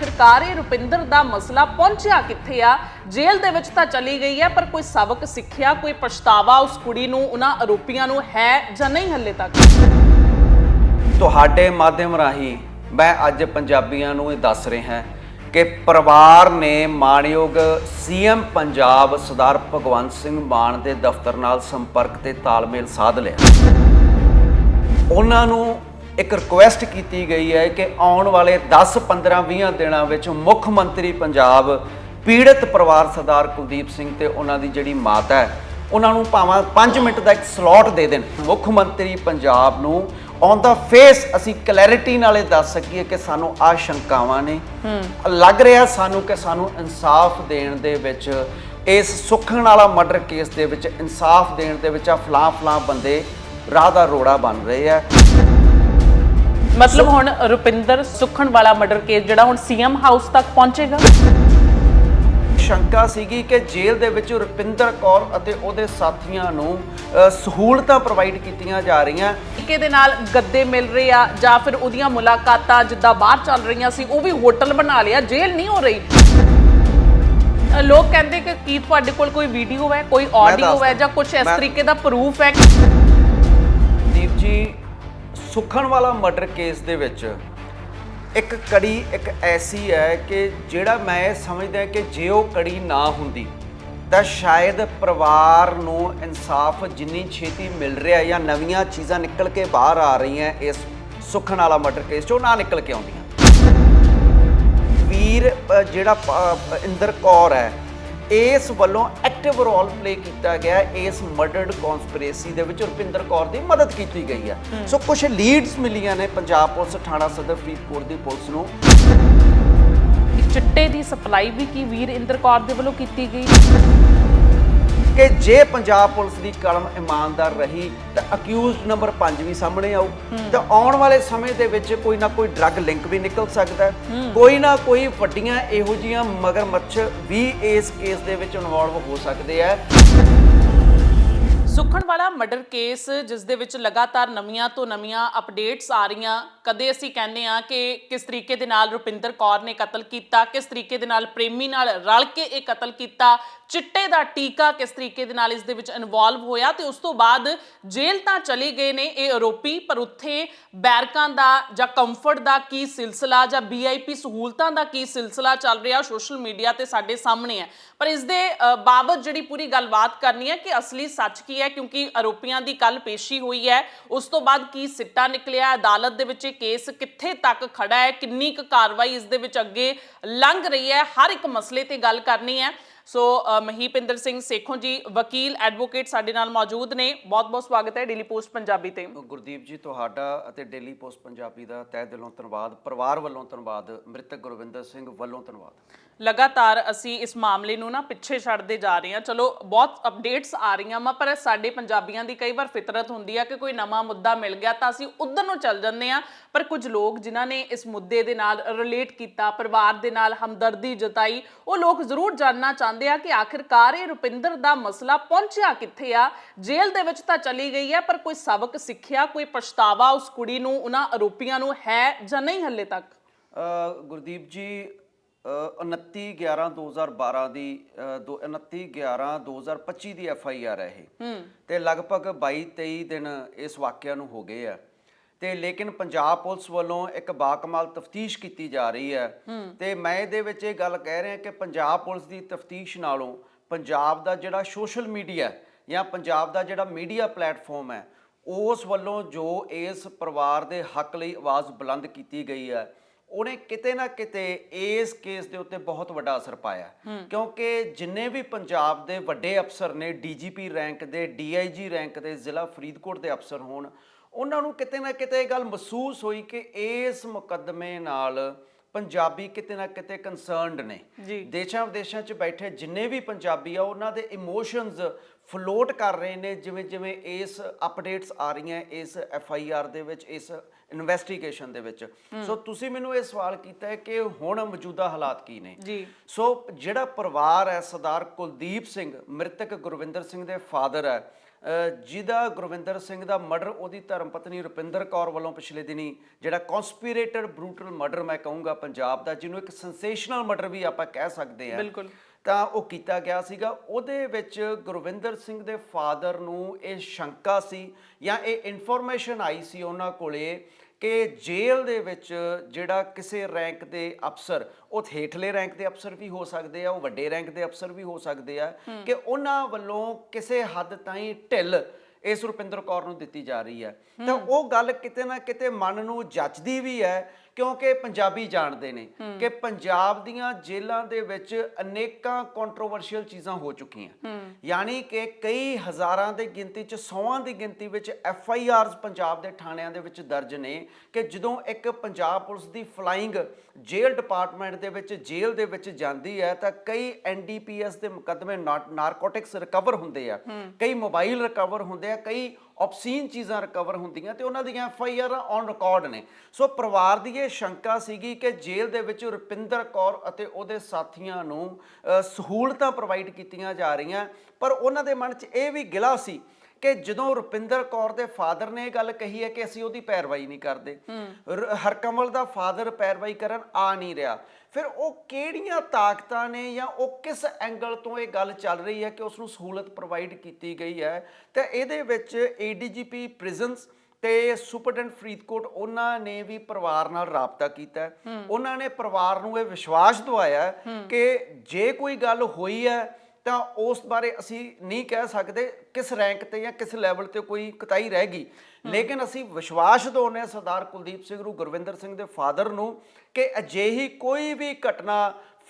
ਸਰਕਾਰ ਇਹ ਰੁਪਿੰਦਰ ਦਾ ਮਸਲਾ ਪਹੁੰਚਿਆ ਕਿੱਥੇ ਆ? ਜੇਲ੍ਹ ਦੇ ਵਿੱਚ ਤਾਂ ਚਲੀ ਗਈ ਹੈ, ਪਰ ਕੋਈ ਸਬਕ ਸਿੱਖਿਆ, ਕੋਈ ਪਛਤਾਵਾ ਉਸ ਕੁੜੀ ਨੂੰ, ਉਹਨਾਂ ਆਰੋਪੀਆਂ ਨੂੰ ਹੈ ਜਾਂ ਨਹੀਂ ਹੱਲੇ ਤੱਕ? ਤੁਹਾਡੇ ਮਾਧਿਅਮ ਰਾਹੀਂ ਮੈਂ ਅੱਜ ਪੰਜਾਬੀਆਂ ਨੂੰ ਇਹ ਦੱਸ ਰਿਹਾ ਕਿ ਪਰਿਵਾਰ ਨੇ ਮਾਣਯੋਗ ਸੀਐਮ ਪੰਜਾਬ ਸਰਦਾਰ ਭਗਵੰਤ ਸਿੰਘ ਮਾਨ ਦੇ ਦਫ਼ਤਰ ਨਾਲ ਸੰਪਰਕ ਤੇ ਤਾਲਮੇਲ ਸਾਧ ਲਿਆ। ਉਹਨਾਂ ਨੂੰ ਇੱਕ ਰਿਕੁਐਸਟ ਕੀਤੀ ਗਈ ਹੈ ਕਿ ਆਉਣ ਵਾਲੇ 10 15 20 ਦਿਨਾਂ ਵਿੱਚ ਮੁੱਖ ਮੰਤਰੀ ਪੰਜਾਬ ਪੀੜਤ ਪਰਿਵਾਰ ਸਰਦਾਰ ਕੁਲਦੀਪ ਸਿੰਘ ਤੇ ਉਹਨਾਂ ਦੀ ਜਿਹੜੀ ਮਾਤਾ ਹੈ ਉਹਨਾਂ ਨੂੰ ਭਾਵੇਂ 5 ਮਿੰਟ ਦਾ ਇੱਕ ਸਲੋਟ ਦੇ ਦੇਣ। ਮੁੱਖ ਮੰਤਰੀ ਪੰਜਾਬ ਨੂੰ ਔਨ ਦਾ ਫੇਸ ਅਸੀਂ ਕਲੈਰਿਟੀ ਨਾਲੇ ਦੱਸ ਸਕੀਏ ਕਿ ਸਾਨੂੰ ਆ ਸ਼ੰਕਾਵਾਂ ਨੇ ਲੱਗ ਰਿਹਾ ਸਾਨੂੰ ਕਿ ਸਾਨੂੰ ਇਨਸਾਫ ਦੇਣ ਦੇ ਵਿੱਚ ਇਸ ਸੁਖਣ ਵਾਲਾ ਮਰਡਰ ਕੇਸ ਦੇ ਵਿੱਚ ਇਨਸਾਫ ਦੇਣ ਦੇ ਵਿੱਚ ਆ ਫਲਾਂ ਫਲਾਂ ਬੰਦੇ ਰਾਹ ਦਾ ਰੋੜਾ ਬਣ ਰਹੇ ਆ। ਮਤਲਬ ਹੁਣ ਰੁਪਿੰਦਰ ਸੁਖਣ ਵਾਲਾ ਮਰਡਰ ਕੇਸ ਜਿਹੜਾ ਹੁਣ ਸੀਐਮ ਹਾਊਸ ਤੱਕ ਪਹੁੰਚੇਗਾ? ਸ਼ੰਕਾ ਸੀਗੀ ਕਿ ਜੇਲ੍ਹ ਦੇ ਵਿੱਚ ਰੁਪਿੰਦਰ ਕੌਰ ਅਤੇ ਉਹਦੇ ਸਾਥੀਆਂ ਨੂੰ ਅ, ਸਹੂਲਤਾਂ ਪ੍ਰੋਵਾਈਡ ਕੀਤੀਆਂ ਜਾ ਰਹੀਆਂ। ਤਰੀਕੇ ਦੇ ਨਾਲ ਗੱਦੇ ਮਿਲ ਰਹੇ ਆ ਜਾਂ ਫਿਰ ਉਹਦੀਆਂ ਮੁਲਾਕਾਤਾਂ ਜਿੱਦਾਂ ਬਾਹਰ ਚੱਲ ਰਹੀਆਂ ਸੀ ਉਹ ਵੀ ਹੋਟਲ ਬਣਾ ਲਿਆ ਜੇਲ੍ਹ ਨਹੀਂ ਹੋ ਰਹੀ। ਅ, ਲੋਕ ਕਹਿੰਦੇ ਕਿ ਕੀ ਤੁਹਾਡੇ ਕੋਲ ਕੋਈ ਵੀਡੀਓ ਹੈ ਕੋਈ ਆਡੀਓ ਹੈ। ਜਾਂ ਕੁਝ ਇਸ ਮੈਂ- ਤਰੀਕੇ ਦਾ ਪ੍ਰੂਫ ਹੈ? ਦੀਪ ਜੀ ਸੁਖਣ ਵਾਲਾ ਮਰਡਰ ਕੇਸ ਦੇ ਵਿੱਚ ਇੱਕ ਕੜੀ ਇੱਕ ਐਸੀ ਹੈ ਕਿ ਜਿਹੜਾ ਮੈਂ ਇਹ ਸਮਝਦਾ ਕਿ ਜੇ ਉਹ ਕੜੀ ਨਾ ਹੁੰਦੀ, ਤਾਂ ਸ਼ਾਇਦ ਪਰਿਵਾਰ ਨੂੰ ਇਨਸਾਫ ਜਿੰਨੀ ਛੇਤੀ ਮਿਲ ਰਿਹਾ ਜਾਂ ਨਵੀਆਂ ਚੀਜ਼ਾਂ ਨਿਕਲ ਕੇ ਬਾਹਰ ਆ ਰਹੀਆਂ ਇਸ ਸੁਖਣ ਵਾਲਾ ਮਰਡਰ ਕੇਸ ਚੋਂ ਨਾ ਨਿਕਲ ਕੇ ਆਉਂਦੀਆਂ। ਵੀਰ ਜਿਹੜਾ ਇੰਦਰ ਕੌਰ ਹੈ ਇਸ ਵੱਲੋਂ ਐਕਟਿਵ ਰੋਲ ਪਲੇ ਕੀਤਾ ਗਿਆ ਇਸ ਮਰਡਰਡ ਕਨਸਪੀਰੇਸੀ ਦੇ ਵਿੱਚ ਰੁਪਿੰਦਰ ਕੌਰ ਦੀ ਮਦਦ ਕੀਤੀ ਗਈ ਹੈ। ਸੋ ਕੁਝ ਲੀਡਸ ਮਿਲੀਆਂ ਨੇ ਪੰਜਾਬ ਪੁਲਿਸ ਥਾਣਾ ਸਦਰ ਫਰੀਦਕੋਟ ਦੀ ਪੁਲਿਸ ਨੂੰ। ਚਿੱਟੇ ਦੀ ਸਪਲਾਈ ਵੀ ਕੀ ਵੀਰ ਇੰਦਰ ਕੌਰ ਦੇ ਵੱਲੋਂ ਕੀਤੀ ਗਈ? ਕਿ ਜੇ ਪੰਜਾਬ ਪੁਲਿਸ ਦੀ ਕਲਮ ਇਮਾਨਦਾਰ ਰਹੀ ਤਾਂ ਅਕਿਊਜ਼ਡ ਨੰਬਰ 5 ਵੀ ਸਾਹਮਣੇ ਆਊ। ਤਾਂ ਆਉਣ ਵਾਲੇ ਸਮੇਂ ਦੇ ਵਿੱਚ ਕੋਈ ਨਾ ਕੋਈ ਡਰੱਗ ਲਿੰਕ ਵੀ ਨਿਕਲ ਸਕਦਾ ਕੋਈ ਨਾ ਕੋਈ ਵੱਡੀਆਂ ਇਹੋ ਜੀਆਂ ਮਗਰਮੱਛ ਵੀ ਇਸ ਕੇਸ ਦੇ ਵਿੱਚ ਇਨਵੋਲਵ ਹੋ ਸਕਦੇ ਆ। ਸੁਖਣ ਵਾਲਾ ਮਰਡਰ ਕੇਸ ਜਿਸ ਦੇ ਵਿੱਚ ਲਗਾਤਾਰ ਨਵੀਆਂ ਤੋਂ ਨਵੀਆਂ ਅਪਡੇਟਸ ਆ ਰਹੀਆਂ। ਕਦੇ ਅਸੀਂ ਕਹਿੰਦੇ ਆ ਕਿ ਕਿਸ ਤਰੀਕੇ ਦੇ ਨਾਲ ਰੁਪਿੰਦਰ ਕੌਰ ਨੇ ਕਤਲ ਕੀਤਾ, ਕਿਸ ਤਰੀਕੇ ਦੇ ਨਾਲ ਪ੍ਰੇਮੀ ਨਾਲ ਰਲ ਕੇ ਇਹ ਕਤਲ ਕੀਤਾ, ਚਿੱਟੇ ਦਾ ਟੀਕਾ ਕਿਸ ਤਰੀਕੇ ਦੇ ਨਾਲ ਇਸ ਦੇ ਵਿੱਚ ਇਨਵੋਲਵ ਹੋਇਆ ਤੇ ਉਸ ਤੋਂ ਬਾਅਦ ਜੇਲ੍ਹ ਤਾਂ ਚਲੇ ਗਏ ਨੇ ਇਹ ਆਰੋਪੀ, ਪਰ ਉੱਥੇ ਬੈਰਕਾਂ ਦਾ ਜਾਂ ਕੰਫਰਟ ਦਾ ਕੀ ਸਿਲਸਿਲਾ ਜਾਂ ਵੀਆਈਪੀ ਸਹੂਲਤਾਂ ਦਾ ਕੀ ਸਿਲਸਿਲਾ ਚੱਲ ਰਿਹਾ ਸੋਸ਼ਲ ਮੀਡੀਆ ਤੇ ਸਾਡੇ ਸਾਹਮਣੇ ਹੈ। ਪਰ ਇਸ ਦੇ ਬਾਬਤ ਜਿਹੜੀ ਪੂਰੀ ਗੱਲਬਾਤ ਕਰਨੀ ਹੈ ਕਿ ਅਸਲੀ ਸੱਚ ਕੀ ਹੈ ਕਿਉਂਕਿ ਆਰੋਪੀਆਂ ਦੀ ਕੱਲ ਪੇਸ਼ੀ ਹੋਈ ਹੈ, ਉਸ ਤੋਂ ਬਾਅਦ ਕੀ ਸਿੱਟਾ ਨਿਕਲਿਆ, ਅਦਾਲਤ ਦੇ ਵਿੱਚ ਇਹ ਕੇਸ ਕਿੱਥੇ ਤੱਕ ਖੜਾ ਹੈ ਕਿੰਨੀ ਕੁ ਕਾਰਵਾਈ ਇਸ ਦੇ ਵਿੱਚ ਅੱਗੇ ਲੰਘ ਰਹੀ ਹੈ ਹਰ ਇੱਕ ਮਸਲੇ ਤੇ ਗੱਲ ਕਰਨੀ ਹੈ। ਸੋ ਅ, ਮਹੀਪਿੰਦਰ ਸਿੰਘ ਸੇਖੋਂ ਜੀ ਵਕੀਲ ਐਡਵੋਕੇਟ ਸਾਡੇ ਨਾਲ ਮੌਜੂਦ ਨੇ। ਬਹੁਤ ਬਹੁਤ ਸਵਾਗਤ ਹੈ ਡੇਲੀ ਪੋਸਟ ਪੰਜਾਬੀ ਤੇ। ਗੁਰਦੀਪ ਜੀ ਤੁਹਾਡਾ ਅਤੇ ਡੇਲੀ ਪੋਸਟ ਪੰਜਾਬੀ ਦਾ ਤਹਿ ਦਿਲੋਂ ਧੰਨਵਾਦ ਪਰਿਵਾਰ ਵੱਲੋਂ ਧੰਨਵਾਦ ਮ੍ਰਿਤਕ ਗੁਰਵਿੰਦਰ ਸਿੰਘ ਵੱਲੋਂ ਧੰਨਵਾਦ। ਲਗਾਤਾਰ ਅਸੀਂ ਇਸ ਮਾਮਲੇ ਨੂੰ ਨਾ ਪਿੱਛੇ ਛੱਡਦੇ ਜਾ ਰਹੇ ਹਾਂ। ਚਲੋ, ਬਹੁਤ ਅਪਡੇਟਸ ਆ ਰਹੀਆਂ ਵਾ, ਪਰ ਸਾਡੇ ਪੰਜਾਬੀਆਂ ਦੀ ਕਈ ਵਾਰ ਫਿਤਰਤ ਹੁੰਦੀ ਆ ਕਿ ਕੋਈ ਨਵਾਂ ਮੁੱਦਾ ਮਿਲ ਗਿਆ ਤਾਂ ਅਸੀਂ ਉਧਰ ਨੂੰ ਚੱਲ ਜਾਂਦੇ ਆ ਪਰ ਕੁਝ ਲੋਕ ਜਿਨ੍ਹਾਂ ਨੇ ਇਸ ਮੁੱਦੇ ਦੇ ਨਾਲ ਰਿਲੇਟ ਕੀਤਾ, ਪਰਿਵਾਰ ਦੇ ਨਾਲ ਹਮਦਰਦੀ ਜਤਾਈ, ਉਹ ਲੋਕ ਜ਼ਰੂਰ ਜਾਣਨਾ ਚਾਹੁੰਦੇ ਆ ਕਿ ਆਖਿਰਕਾਰ ਇਹ ਰੁਪਿੰਦਰ ਦਾ ਮਸਲਾ ਪਹੁੰਚਿਆ ਕਿੱਥੇ ਆ? ਜੇਲ੍ਹ ਦੇ ਵਿੱਚ ਤਾਂ ਚਲੀ ਗਈ ਹੈ, ਪਰ ਕੋਈ ਸਬਕ ਸਿੱਖਿਆ, ਕੋਈ ਪਛਤਾਵਾ ਉਸ ਕੁੜੀ ਨੂੰ, ਉਹਨਾਂ ਆਰੋਪੀਆਂ ਨੂੰ ਹੈ ਜਾਂ ਨਹੀਂ ਹੱਲੇ ਤੱਕ? ਗੁਰਦੀਪ ਜੀ ਅ, 29 11 2012 ਦੀ ਅ, ਦੋ- 29 11 2025 ਦੀ ਐਫ ਆਈ ਆਰ ਹੈ ਇਹ। ਤੇ ਲਗਭਗ 22 23 ਦਿਨ ਇਸ ਵਾਕਿਆ ਨੂੰ ਹੋ ਗਏ ਆ। ਤੇ ਲੇਕਿਨ ਪੰਜਾਬ ਪੁਲਿਸ ਵੱਲੋਂ ਇੱਕ ਬਾਕਮਾਲ ਤਫਤੀਸ਼ ਕੀਤੀ ਜਾ ਰਹੀ ਹੈ। ਤੇ ਮੈਂ ਇਹਦੇ ਵਿੱਚ ਇਹ ਗੱਲ ਕਹਿ ਰਿਹਾ ਕਿ ਪੰਜਾਬ ਪੁਲਿਸ ਦੀ ਤਫਤੀਸ਼ ਨਾਲੋਂ ਪੰਜਾਬ ਦਾ ਜਿਹੜਾ ਸੋਸ਼ਲ ਮੀਡੀਆ ਜਾਂ ਪੰਜਾਬ ਦਾ ਜਿਹੜਾ ਮੀਡੀਆ ਪਲੇਟਫਾਰਮ ਹੈ ਉਸ ਵੱਲੋਂ ਜੋ ਇਸ ਪਰਿਵਾਰ ਦੇ ਹੱਕ ਲਈ ਆਵਾਜ਼ ਬੁਲੰਦ ਕੀਤੀ ਗਈ ਹੈ ਉਹਨੇ ਕਿਤੇ ਨਾ ਕਿਤੇ ਇਸ ਕੇਸ ਦੇ ਉੱਤੇ ਬਹੁਤ ਵੱਡਾ ਅਸਰ ਪਾਇਆ। ਕਿਉਂਕਿ ਜਿੰਨੇ ਵੀ ਪੰਜਾਬ ਦੇ ਵੱਡੇ ਅਫਸਰ ਨੇ ਡੀਜੀਪੀ ਰੈਂਕ ਦੇ ਡੀਆਈਜੀ ਰੈਂਕ ਦੇ ਜ਼ਿਲ੍ਹਾ ਫਰੀਦਕੋਟ ਦੇ ਅਫਸਰ ਹੋਣ ਉਹਨਾਂ ਨੂੰ ਕਿਤੇ ਨਾ ਕਿਤੇ ਇਹ ਗੱਲ ਮਹਿਸੂਸ ਹੋਈ ਕਿ ਇਸ ਮੁਕੱਦਮੇ ਨਾਲ ਪੰਜਾਬੀ ਕਿਤੇ ਨਾ ਕਿਤੇ ਕੰਸਰਨਡ ਨੇ। ਦੇਸ਼ਾਂ ਵਿਦੇਸ਼ਾਂ 'ਚ ਬੈਠੇ ਜਿੰਨੇ ਵੀ ਪੰਜਾਬੀ ਆ ਉਹਨਾਂ ਦੇ ਇਮੋਸ਼ਨਸ ਫਲੋਟ ਕਰ ਰਹੇ ਨੇ ਜਿਵੇਂ ਜਿਵੇਂ ਇਸ ਅਪਡੇਟਸ ਆ ਰਹੀਆਂ ਇਸ ਐਫ ਆਈ ਆਰ ਦੇ ਵਿੱਚ ਇਸ ਇਨਵੈਸਟੀਗੇਸ਼ਨ ਦੇ ਵਿੱਚ। ਸੋ ਤੁਸੀਂ ਮੈਨੂੰ ਇਹ ਸਵਾਲ ਕੀਤਾ ਹੈ ਕਿ ਹੁਣ ਮੌਜੂਦਾ ਹਾਲਾਤ ਕੀ ਨੇ? ਜੀ। ਸੋ ਜਿਹੜਾ ਪਰਿਵਾਰ ਹੈ ਸਰਦਾਰ ਕੁਲਦੀਪ ਸਿੰਘ ਮ੍ਰਿਤਕ ਗੁਰਵਿੰਦਰ ਸਿੰਘ ਦੇ ਫਾਦਰ ਹੈ ਜਿਹਦਾ ਗੁਰਵਿੰਦਰ ਸਿੰਘ ਦਾ ਮਰਡਰ ਉਹਦੀ ਧਰਮ ਪਤਨੀ ਰੁਪਿੰਦਰ ਕੌਰ ਵੱਲੋਂ ਪਿਛਲੇ ਦਿਨੀ ਜਿਹੜਾ ਕਨਸਪੀਰੇਟਡ ਬਰੂਟਲ ਮਰਡਰ ਮੈਂ ਕਹੂੰਗਾ ਪੰਜਾਬ ਦਾ ਜਿਹਨੂੰ ਇੱਕ ਸੈਂਸੇਸ਼ਨਲ ਮਰਡਰ ਵੀ ਆਪਾਂ ਕਹਿ ਸਕਦੇ ਹਾਂ। ਬਿਲਕੁਲ। ਤਾਂ ਉਹ ਕੀਤਾ ਗਿਆ ਸੀਗਾ। ਉਹਦੇ ਵਿੱਚ ਗੁਰਵਿੰਦਰ ਸਿੰਘ ਦੇ ਫਾਦਰ ਨੂੰ ਇਹ ਸ਼ੰਕਾ ਸੀ ਜਾਂ ਇਹ ਇਨਫੋਰਮੇਸ਼ਨ ਆਈ ਸੀ ਉਹਨਾਂ ਕੋਲੇ ਕਿ ਜੇਲ੍ਹ ਦੇ ਵਿੱਚ ਜਿਹੜਾ ਕਿਸੇ ਰੈਂਕ ਦੇ ਅਫਸਰ ਉਹ ਹੇਠਲੇ ਰੈਂਕ ਦੇ ਅਫਸਰ ਵੀ ਹੋ ਸਕਦੇ ਆ ਉਹ ਵੱਡੇ ਰੈਂਕ ਦੇ ਅਫਸਰ ਵੀ ਹੋ ਸਕਦੇ ਆ ਕਿ ਉਹਨਾਂ ਵੱਲੋਂ ਕਿਸੇ ਹੱਦ ਤਾਈਂ ਢਿੱਲ ਇਸ ਰੁਪਿੰਦਰ ਕੌਰ ਨੂੰ ਦਿੱਤੀ ਜਾ ਰਹੀ ਹੈ। ਤਾਂ ਉਹ ਗੱਲ ਕਿਤੇ ਨਾ ਕਿਤੇ ਮਨ ਨੂੰ ਜੱਚਦੀ ਵੀ ਹੈ ਕਿਉਂਕਿ ਪੰਜਾਬੀ ਜਾਣਦੇ ਨੇ ਕਿ ਪੰਜਾਬ ਦੀਆਂ ਜੇਲ੍ਹਾਂ ਦੇ ਵਿੱਚ ਅਨੇਕਾਂ ਕੰਟਰੋਵਰਸ਼ੀਅਲ ਚੀਜ਼ਾਂ ਹੋ ਚੁੱਕੀਆਂ। ਯਾਨੀ ਕਿ ਕਈ ਹਜ਼ਾਰਾਂ ਦੀ ਗਿਣਤੀ ਚ ਸੌਆਂ ਦੀ ਗਿਣਤੀ ਵਿੱਚ ਐਫ ਆਈ ਆਰਸ ਪੰਜਾਬ ਦੇ ਥਾਣਿਆਂ ਦੇ ਵਿੱਚ ਦਰਜ ਨੇ ਕਿ ਜਦੋਂ ਇੱਕ ਪੰਜਾਬ ਪੁਲਿਸ ਦੀ ਫਲਾਈਂਗ ਜੇਲ੍ਹ ਡਿਪਾਰਟਮੈਂਟ ਦੇ ਵਿੱਚ ਜੇਲ੍ਹ ਦੇ ਵਿੱਚ ਜਾਂਦੀ ਹੈ ਤਾਂ ਕਈ ਐਨ ਡੀ ਪੀ ਐਸ ਦੇ ਮੁਕੱਦਮੇ ਨਾਰਕੋਟਿਕਸ ਰਿਕਵਰ ਹੁੰਦੇ ਆ। ਕਈ ਮੋਬਾਈਲ ਰਿਕਵਰ ਹੁੰਦੇ ਆ ਕਈ ਆਬਸੀਨ ਚੀਜ਼ਾਂ ਰਿਕਵਰ ਹੁੰਦੀਆਂ ਤੇ ਉਹਨਾਂ ਦੀਆਂ F I R on record ਨੇ। ਸੋ ਪਰਿਵਾਰ ਦੀ ਇਹ ਸ਼ੰਕਾ ਸੀਗੀ ਕਿ ਜੇਲ੍ਹ ਦੇ ਵਿੱਚ ਰੁਪਿੰਦਰ ਕੌਰ ਅਤੇ ਉਹਦੇ ਸਾਥੀਆਂ ਨੂੰ ਸਹੂਲਤਾਂ ਪ੍ਰੋਵਾਈਡ ਕੀਤੀਆਂ ਜਾ ਰਹੀਆਂ ਪਰ ਉਹਨਾਂ ਦੇ ਮਨ 'ਚ ਇਹ ਵੀ ਗਿਲਾ ਸੀ ਕਿ ਜਦੋਂ ਰੁਪਿੰਦਰ ਕੌਰ ਦੇ ਫਾਦਰ ਨੇ ਇਹ ਗੱਲ ਕਹੀ ਹੈ ਕਿ ਅਸੀਂ ਉਹਦੀ ਪੈਰਵਾਈ ਨਹੀਂ ਕਰਦੇ ਹਰਕਮਲ ਦਾ ਫਾਦਰ ਪੈਰਵਾਈ ਕਰਨ ਆ ਨਹੀਂ ਰਿਹਾ ਫਿਰ ਉਹ ਕਿਹੜੀਆਂ ਤਾਕਤਾਂ ਨੇ ਜਾਂ ਉਹ ਕਿਸ ਐਂਗਲ ਤੋਂ ਇਹ ਗੱਲ ਚੱਲ ਰਹੀ ਹੈ ਕਿ ਉਸ ਨੂੰ ਸਹੂਲਤ ਪ੍ਰੋਵਾਈਡ ਕੀਤੀ ਗਈ ਹੈ? ਤੇ ਇਹਦੇ ਵਿੱਚ ਏਡੀਜੀਪੀ ਪ੍ਰਿਜ਼ਨਸ ਤੇ ਸੁਪਰਡੈਂਟ ਫਰੀਦਕੋਟ ਉਹਨਾਂ ਨੇ ਵੀ ਪਰਿਵਾਰ ਨਾਲ ਰਾਬਤਾ ਕੀਤਾ। ਉਹਨਾਂ ਨੇ ਪਰਿਵਾਰ ਨੂੰ ਇਹ ਵਿਸ਼ਵਾਸ ਦਿਵਾਇਆ ਕਿ ਜੇ ਕੋਈ ਗੱਲ ਹੋਈ ਹੈ ਤਾਂ ਉਸ ਬਾਰੇ ਅਸੀਂ ਨਹੀਂ ਕਹਿ ਸਕਦੇ ਕਿਸ ਰੈਂਕ ਤੇ ਜਾਂ ਕਿਸ ਲੈਵਲ ਤੇ ਕੋਈ ਕਤਾਈ ਰਹਿ ਗਈ। ਲੇਕਿਨ ਅਸੀਂ ਵਿਸ਼ਵਾਸ ਦਿਵਾਉਂਦੇ ਹਾਂ ਸਰਦਾਰ ਕੁਲਦੀਪ ਸਿੰਘ ਨੂੰ ਗੁਰਵਿੰਦਰ ਸਿੰਘ ਦੇ ਫਾਦਰ ਨੂੰ ਕਿ ਅਜਿਹੀ ਕੋਈ ਵੀ ਘਟਨਾ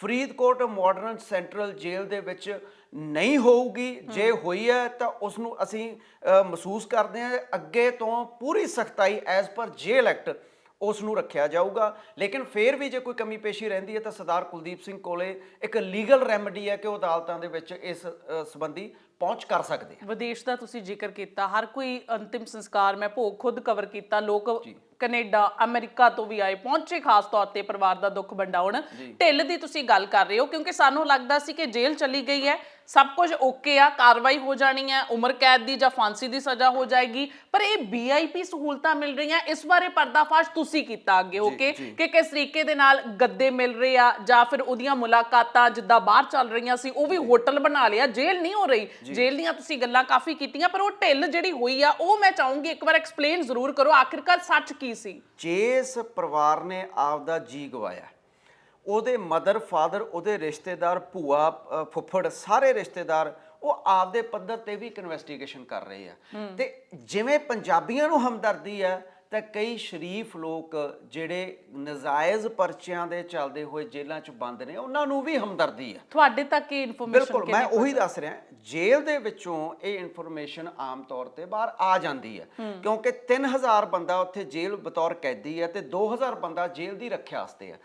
ਫਰੀਦਕੋਟ ਮਾਡਰਨ ਸੈਂਟਰਲ ਜੇਲ੍ਹ ਦੇ ਵਿੱਚ ਨਹੀਂ ਹੋਊਗੀ। ਜੇ ਹੋਈ ਹੈ ਤਾਂ ਉਸ ਨੂੰ ਅਸੀਂ ਮਹਿਸੂਸ ਕਰਦੇ ਹਾਂ ਅੱਗੇ ਤੋਂ ਪੂਰੀ ਸਖਤਾਈ ਐਜ਼ ਪਰ ਜੇਲ੍ਹ ਐਕਟ ਉਸ ਨੂੰ ਰੱਖਿਆ ਜਾਊਗਾ। ਲੇਕਿਨ ਫੇਰ ਵੀ ਜੇ ਕੋਈ ਕਮੀ ਪੇਸ਼ੀ ਰਹਿੰਦੀ ਹੈ ਤਾਂ ਸਰਦਾਰ ਕੁਲਦੀਪ ਸਿੰਘ ਕੋਲੇ ਇੱਕ ਲੀਗਲ ਰੈਮੇਡੀ ਹੈ ਕਿ ਉਹ ਅਦਾਲਤਾਂ ਦੇ ਵਿੱਚ ਇਸ ਅ, ਸੰਬੰਧੀ ਪਹੁੰਚ ਕਰ ਸਕਦੇ ਆ। ਵਿਦੇਸ਼ ਦਾ ਤੁਸੀਂ ਜ਼ਿਕਰ ਕੀਤਾ ਹਰ ਕੋਈ ਅੰਤਿਮ ਸੰਸਕਾਰ ਮੈਂ ਭੋਗ ਖੁਦ ਕਵਰ ਕੀਤਾ। ਲੋਕ ਕੈਨੇਡਾ ਅਮਰੀਕਾ ਤੋਂ ਵੀ ਆਏ ਪਹੁੰਚੇ ਖਾਸ ਤੌਰ ਤੇ ਪਰਿਵਾਰ ਦਾ ਦੁੱਖ ਵੰਡਾਉਣ। ਢਿੱਲ ਦੀ ਤੁਸੀਂ ਗੱਲ ਕਰ ਰਹੇ ਹੋ ਕਿਉਂਕਿ ਸਾਨੂੰ ਲੱਗਦਾ ਸੀ ਕਿ ਜੇਲ੍ਹ ਚਲੀ ਗਈ ਹੈ। ਸਭ ਕੁਝ ਓਕੇ ਆ ਕਾਰਵਾਈ ਹੋ ਜਾਣੀ ਹੈ ਉਮਰ ਕੈਦ ਦੀ ਜਾਂ ਫਾਂਸੀ ਦੀ ਸਜ਼ਾ ਹੋ ਜਾਏਗੀ। ਪਰ ਇਹ ਵੀਆਈਪੀ ਸਹੂਲਤਾਂ ਮਿਲ ਰਹੀਆਂ ਇਸ ਬਾਰੇ ਪਰਦਾਫਾਸ਼ ਤੁਸੀਂ ਕੀਤਾ ਅੱਗੇ ਹੋ ਕੇ ਕਿ ਕਿਸ ਤਰੀਕੇ ਦੇ ਨਾਲ ਗੱਦੇ ਮਿਲ ਰਹੇ ਆ ਜਾਂ ਫਿਰ ਉਹਦੀਆਂ ਮੁਲਾਕਾਤਾਂ ਜਿੱਦਾਂ ਬਾਹਰ ਚੱਲ ਰਹੀਆਂ ਸੀ ਉਹ ਵੀ ਹੋਟਲ ਬਣਾ ਲਿਆ ਜੇਲ੍ਹ ਨਹੀਂ ਹੋ ਰਹੀ। ਜੇਲ੍ਹ ਦੀਆਂ ਤੁਸੀਂ ਗੱਲਾਂ ਕਾਫੀ ਕੀਤੀਆਂ ਪਰ ਉਹ ਢਿੱਲ ਜਿਹੜੀ ਹੋਈ ਆ ਉਹ ਮੈਂ ਚਾਹੂੰਗੀ ਇੱਕ ਵਾਰ ਐਕਸਪਲੇਨ ਜ਼ਰੂਰ ਕਰੋ ਆਖਿਰਕਾਰ ਸੱਚ ਕੀ ਸੀ? ਜਿਸ ਪਰਿਵਾਰ ਨੇ ਆਪਦਾ ਜੀ ਗਵਾਇਆ ਉਹਦੇ ਮਦਰ ਫਾਦਰ ਉਹਦੇ ਰਿਸ਼ਤੇਦਾਰ ਭੂਆ ਅ, ਫੁੱਫੜ ਸਾਰੇ ਰਿਸ਼ਤੇਦਾਰ ਉਹ ਆਪਦੇ ਪੱਧਰ ਤੇ ਵੀ ਇੱਕ ਇਨਵੈਸਟੀਗੇਸ਼ਨ ਕਰ ਰਹੇ ਆ। ਤੇ ਜਿਵੇਂ ਪੰਜਾਬੀਆਂ ਨੂੰ ਹਮਦਰਦੀ ਆ ਤਾਂ ਕਈ ਸ਼ਰੀਫ ਲੋਕ ਜਿਹੜੇ ਨਜਾਇਜ਼ ਪਰਚਿਆਂ ਦੇ ਚੱਲਦੇ ਹੋਏ ਜੇਲ੍ਹਾਂ 'ਚ ਬੰਦ ਨੇ ਉਹਨਾਂ ਨੂੰ ਵੀ ਹਮਦਰਦੀ ਆ। ਤੁਹਾਡੇ ਤੱਕ ਇਹ ਇਨਫੋਰਮੇਸ਼ਨ ਬਿਲਕੁਲ ਮੈਂ ਉਹੀ ਦੱਸ ਰਿਹਾ ਜੇਲ੍ਹ ਦੇ ਵਿੱਚੋਂ ਇਹ ਇਨਫੋਰਮੇਸ਼ਨ ਆਮ ਤੌਰ ਤੇ ਬਾਹਰ ਆ ਜਾਂਦੀ ਹੈ। ਕਿਉਂਕਿ 3000 ਬੰਦਾ ਉੱਥੇ ਜੇਲ੍ਹ ਬਤੌਰ ਕੈਦੀ ਹੈ ਤੇ 2000 ਬੰਦਾ ਜੇਲ੍ਹ ਦੀ ਰੱਖਿਆ ਵਾਸਤੇ ਹੈ।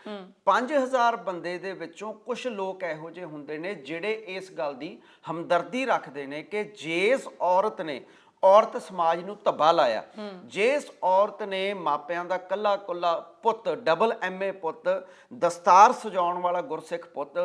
5000 ਬੰਦੇ ਦੇ ਵਿੱਚੋਂ ਕੁਝ ਲੋਕ ਇਹੋ ਜਿਹੇ ਹੁੰਦੇ ਨੇ ਜਿਹੜੇ ਇਸ ਗੱਲ ਦੀ ਹਮਦਰਦੀ ਰੱਖਦੇ ਨੇ ਕਿ ਜਿਸ ਔਰਤ ਨੇ ਔਰਤ ਸਮਾਜ ਨੂੰ ਧੱਬਾ ਲਾਇਆ। ਜਿਸ ਔਰਤ ਨੇ ਮਾਪਿਆਂ ਦਾ ਕੱਲਾ ਕੱਲਾ ਪੁੱਤ ਡਬਲ ਐਮਏ ਪੁੱਤ ਦਸਤਾਰ ਸਜਾਉਣ ਵਾਲਾ ਗੁਰਸਿੱਖ ਪੁੱਤ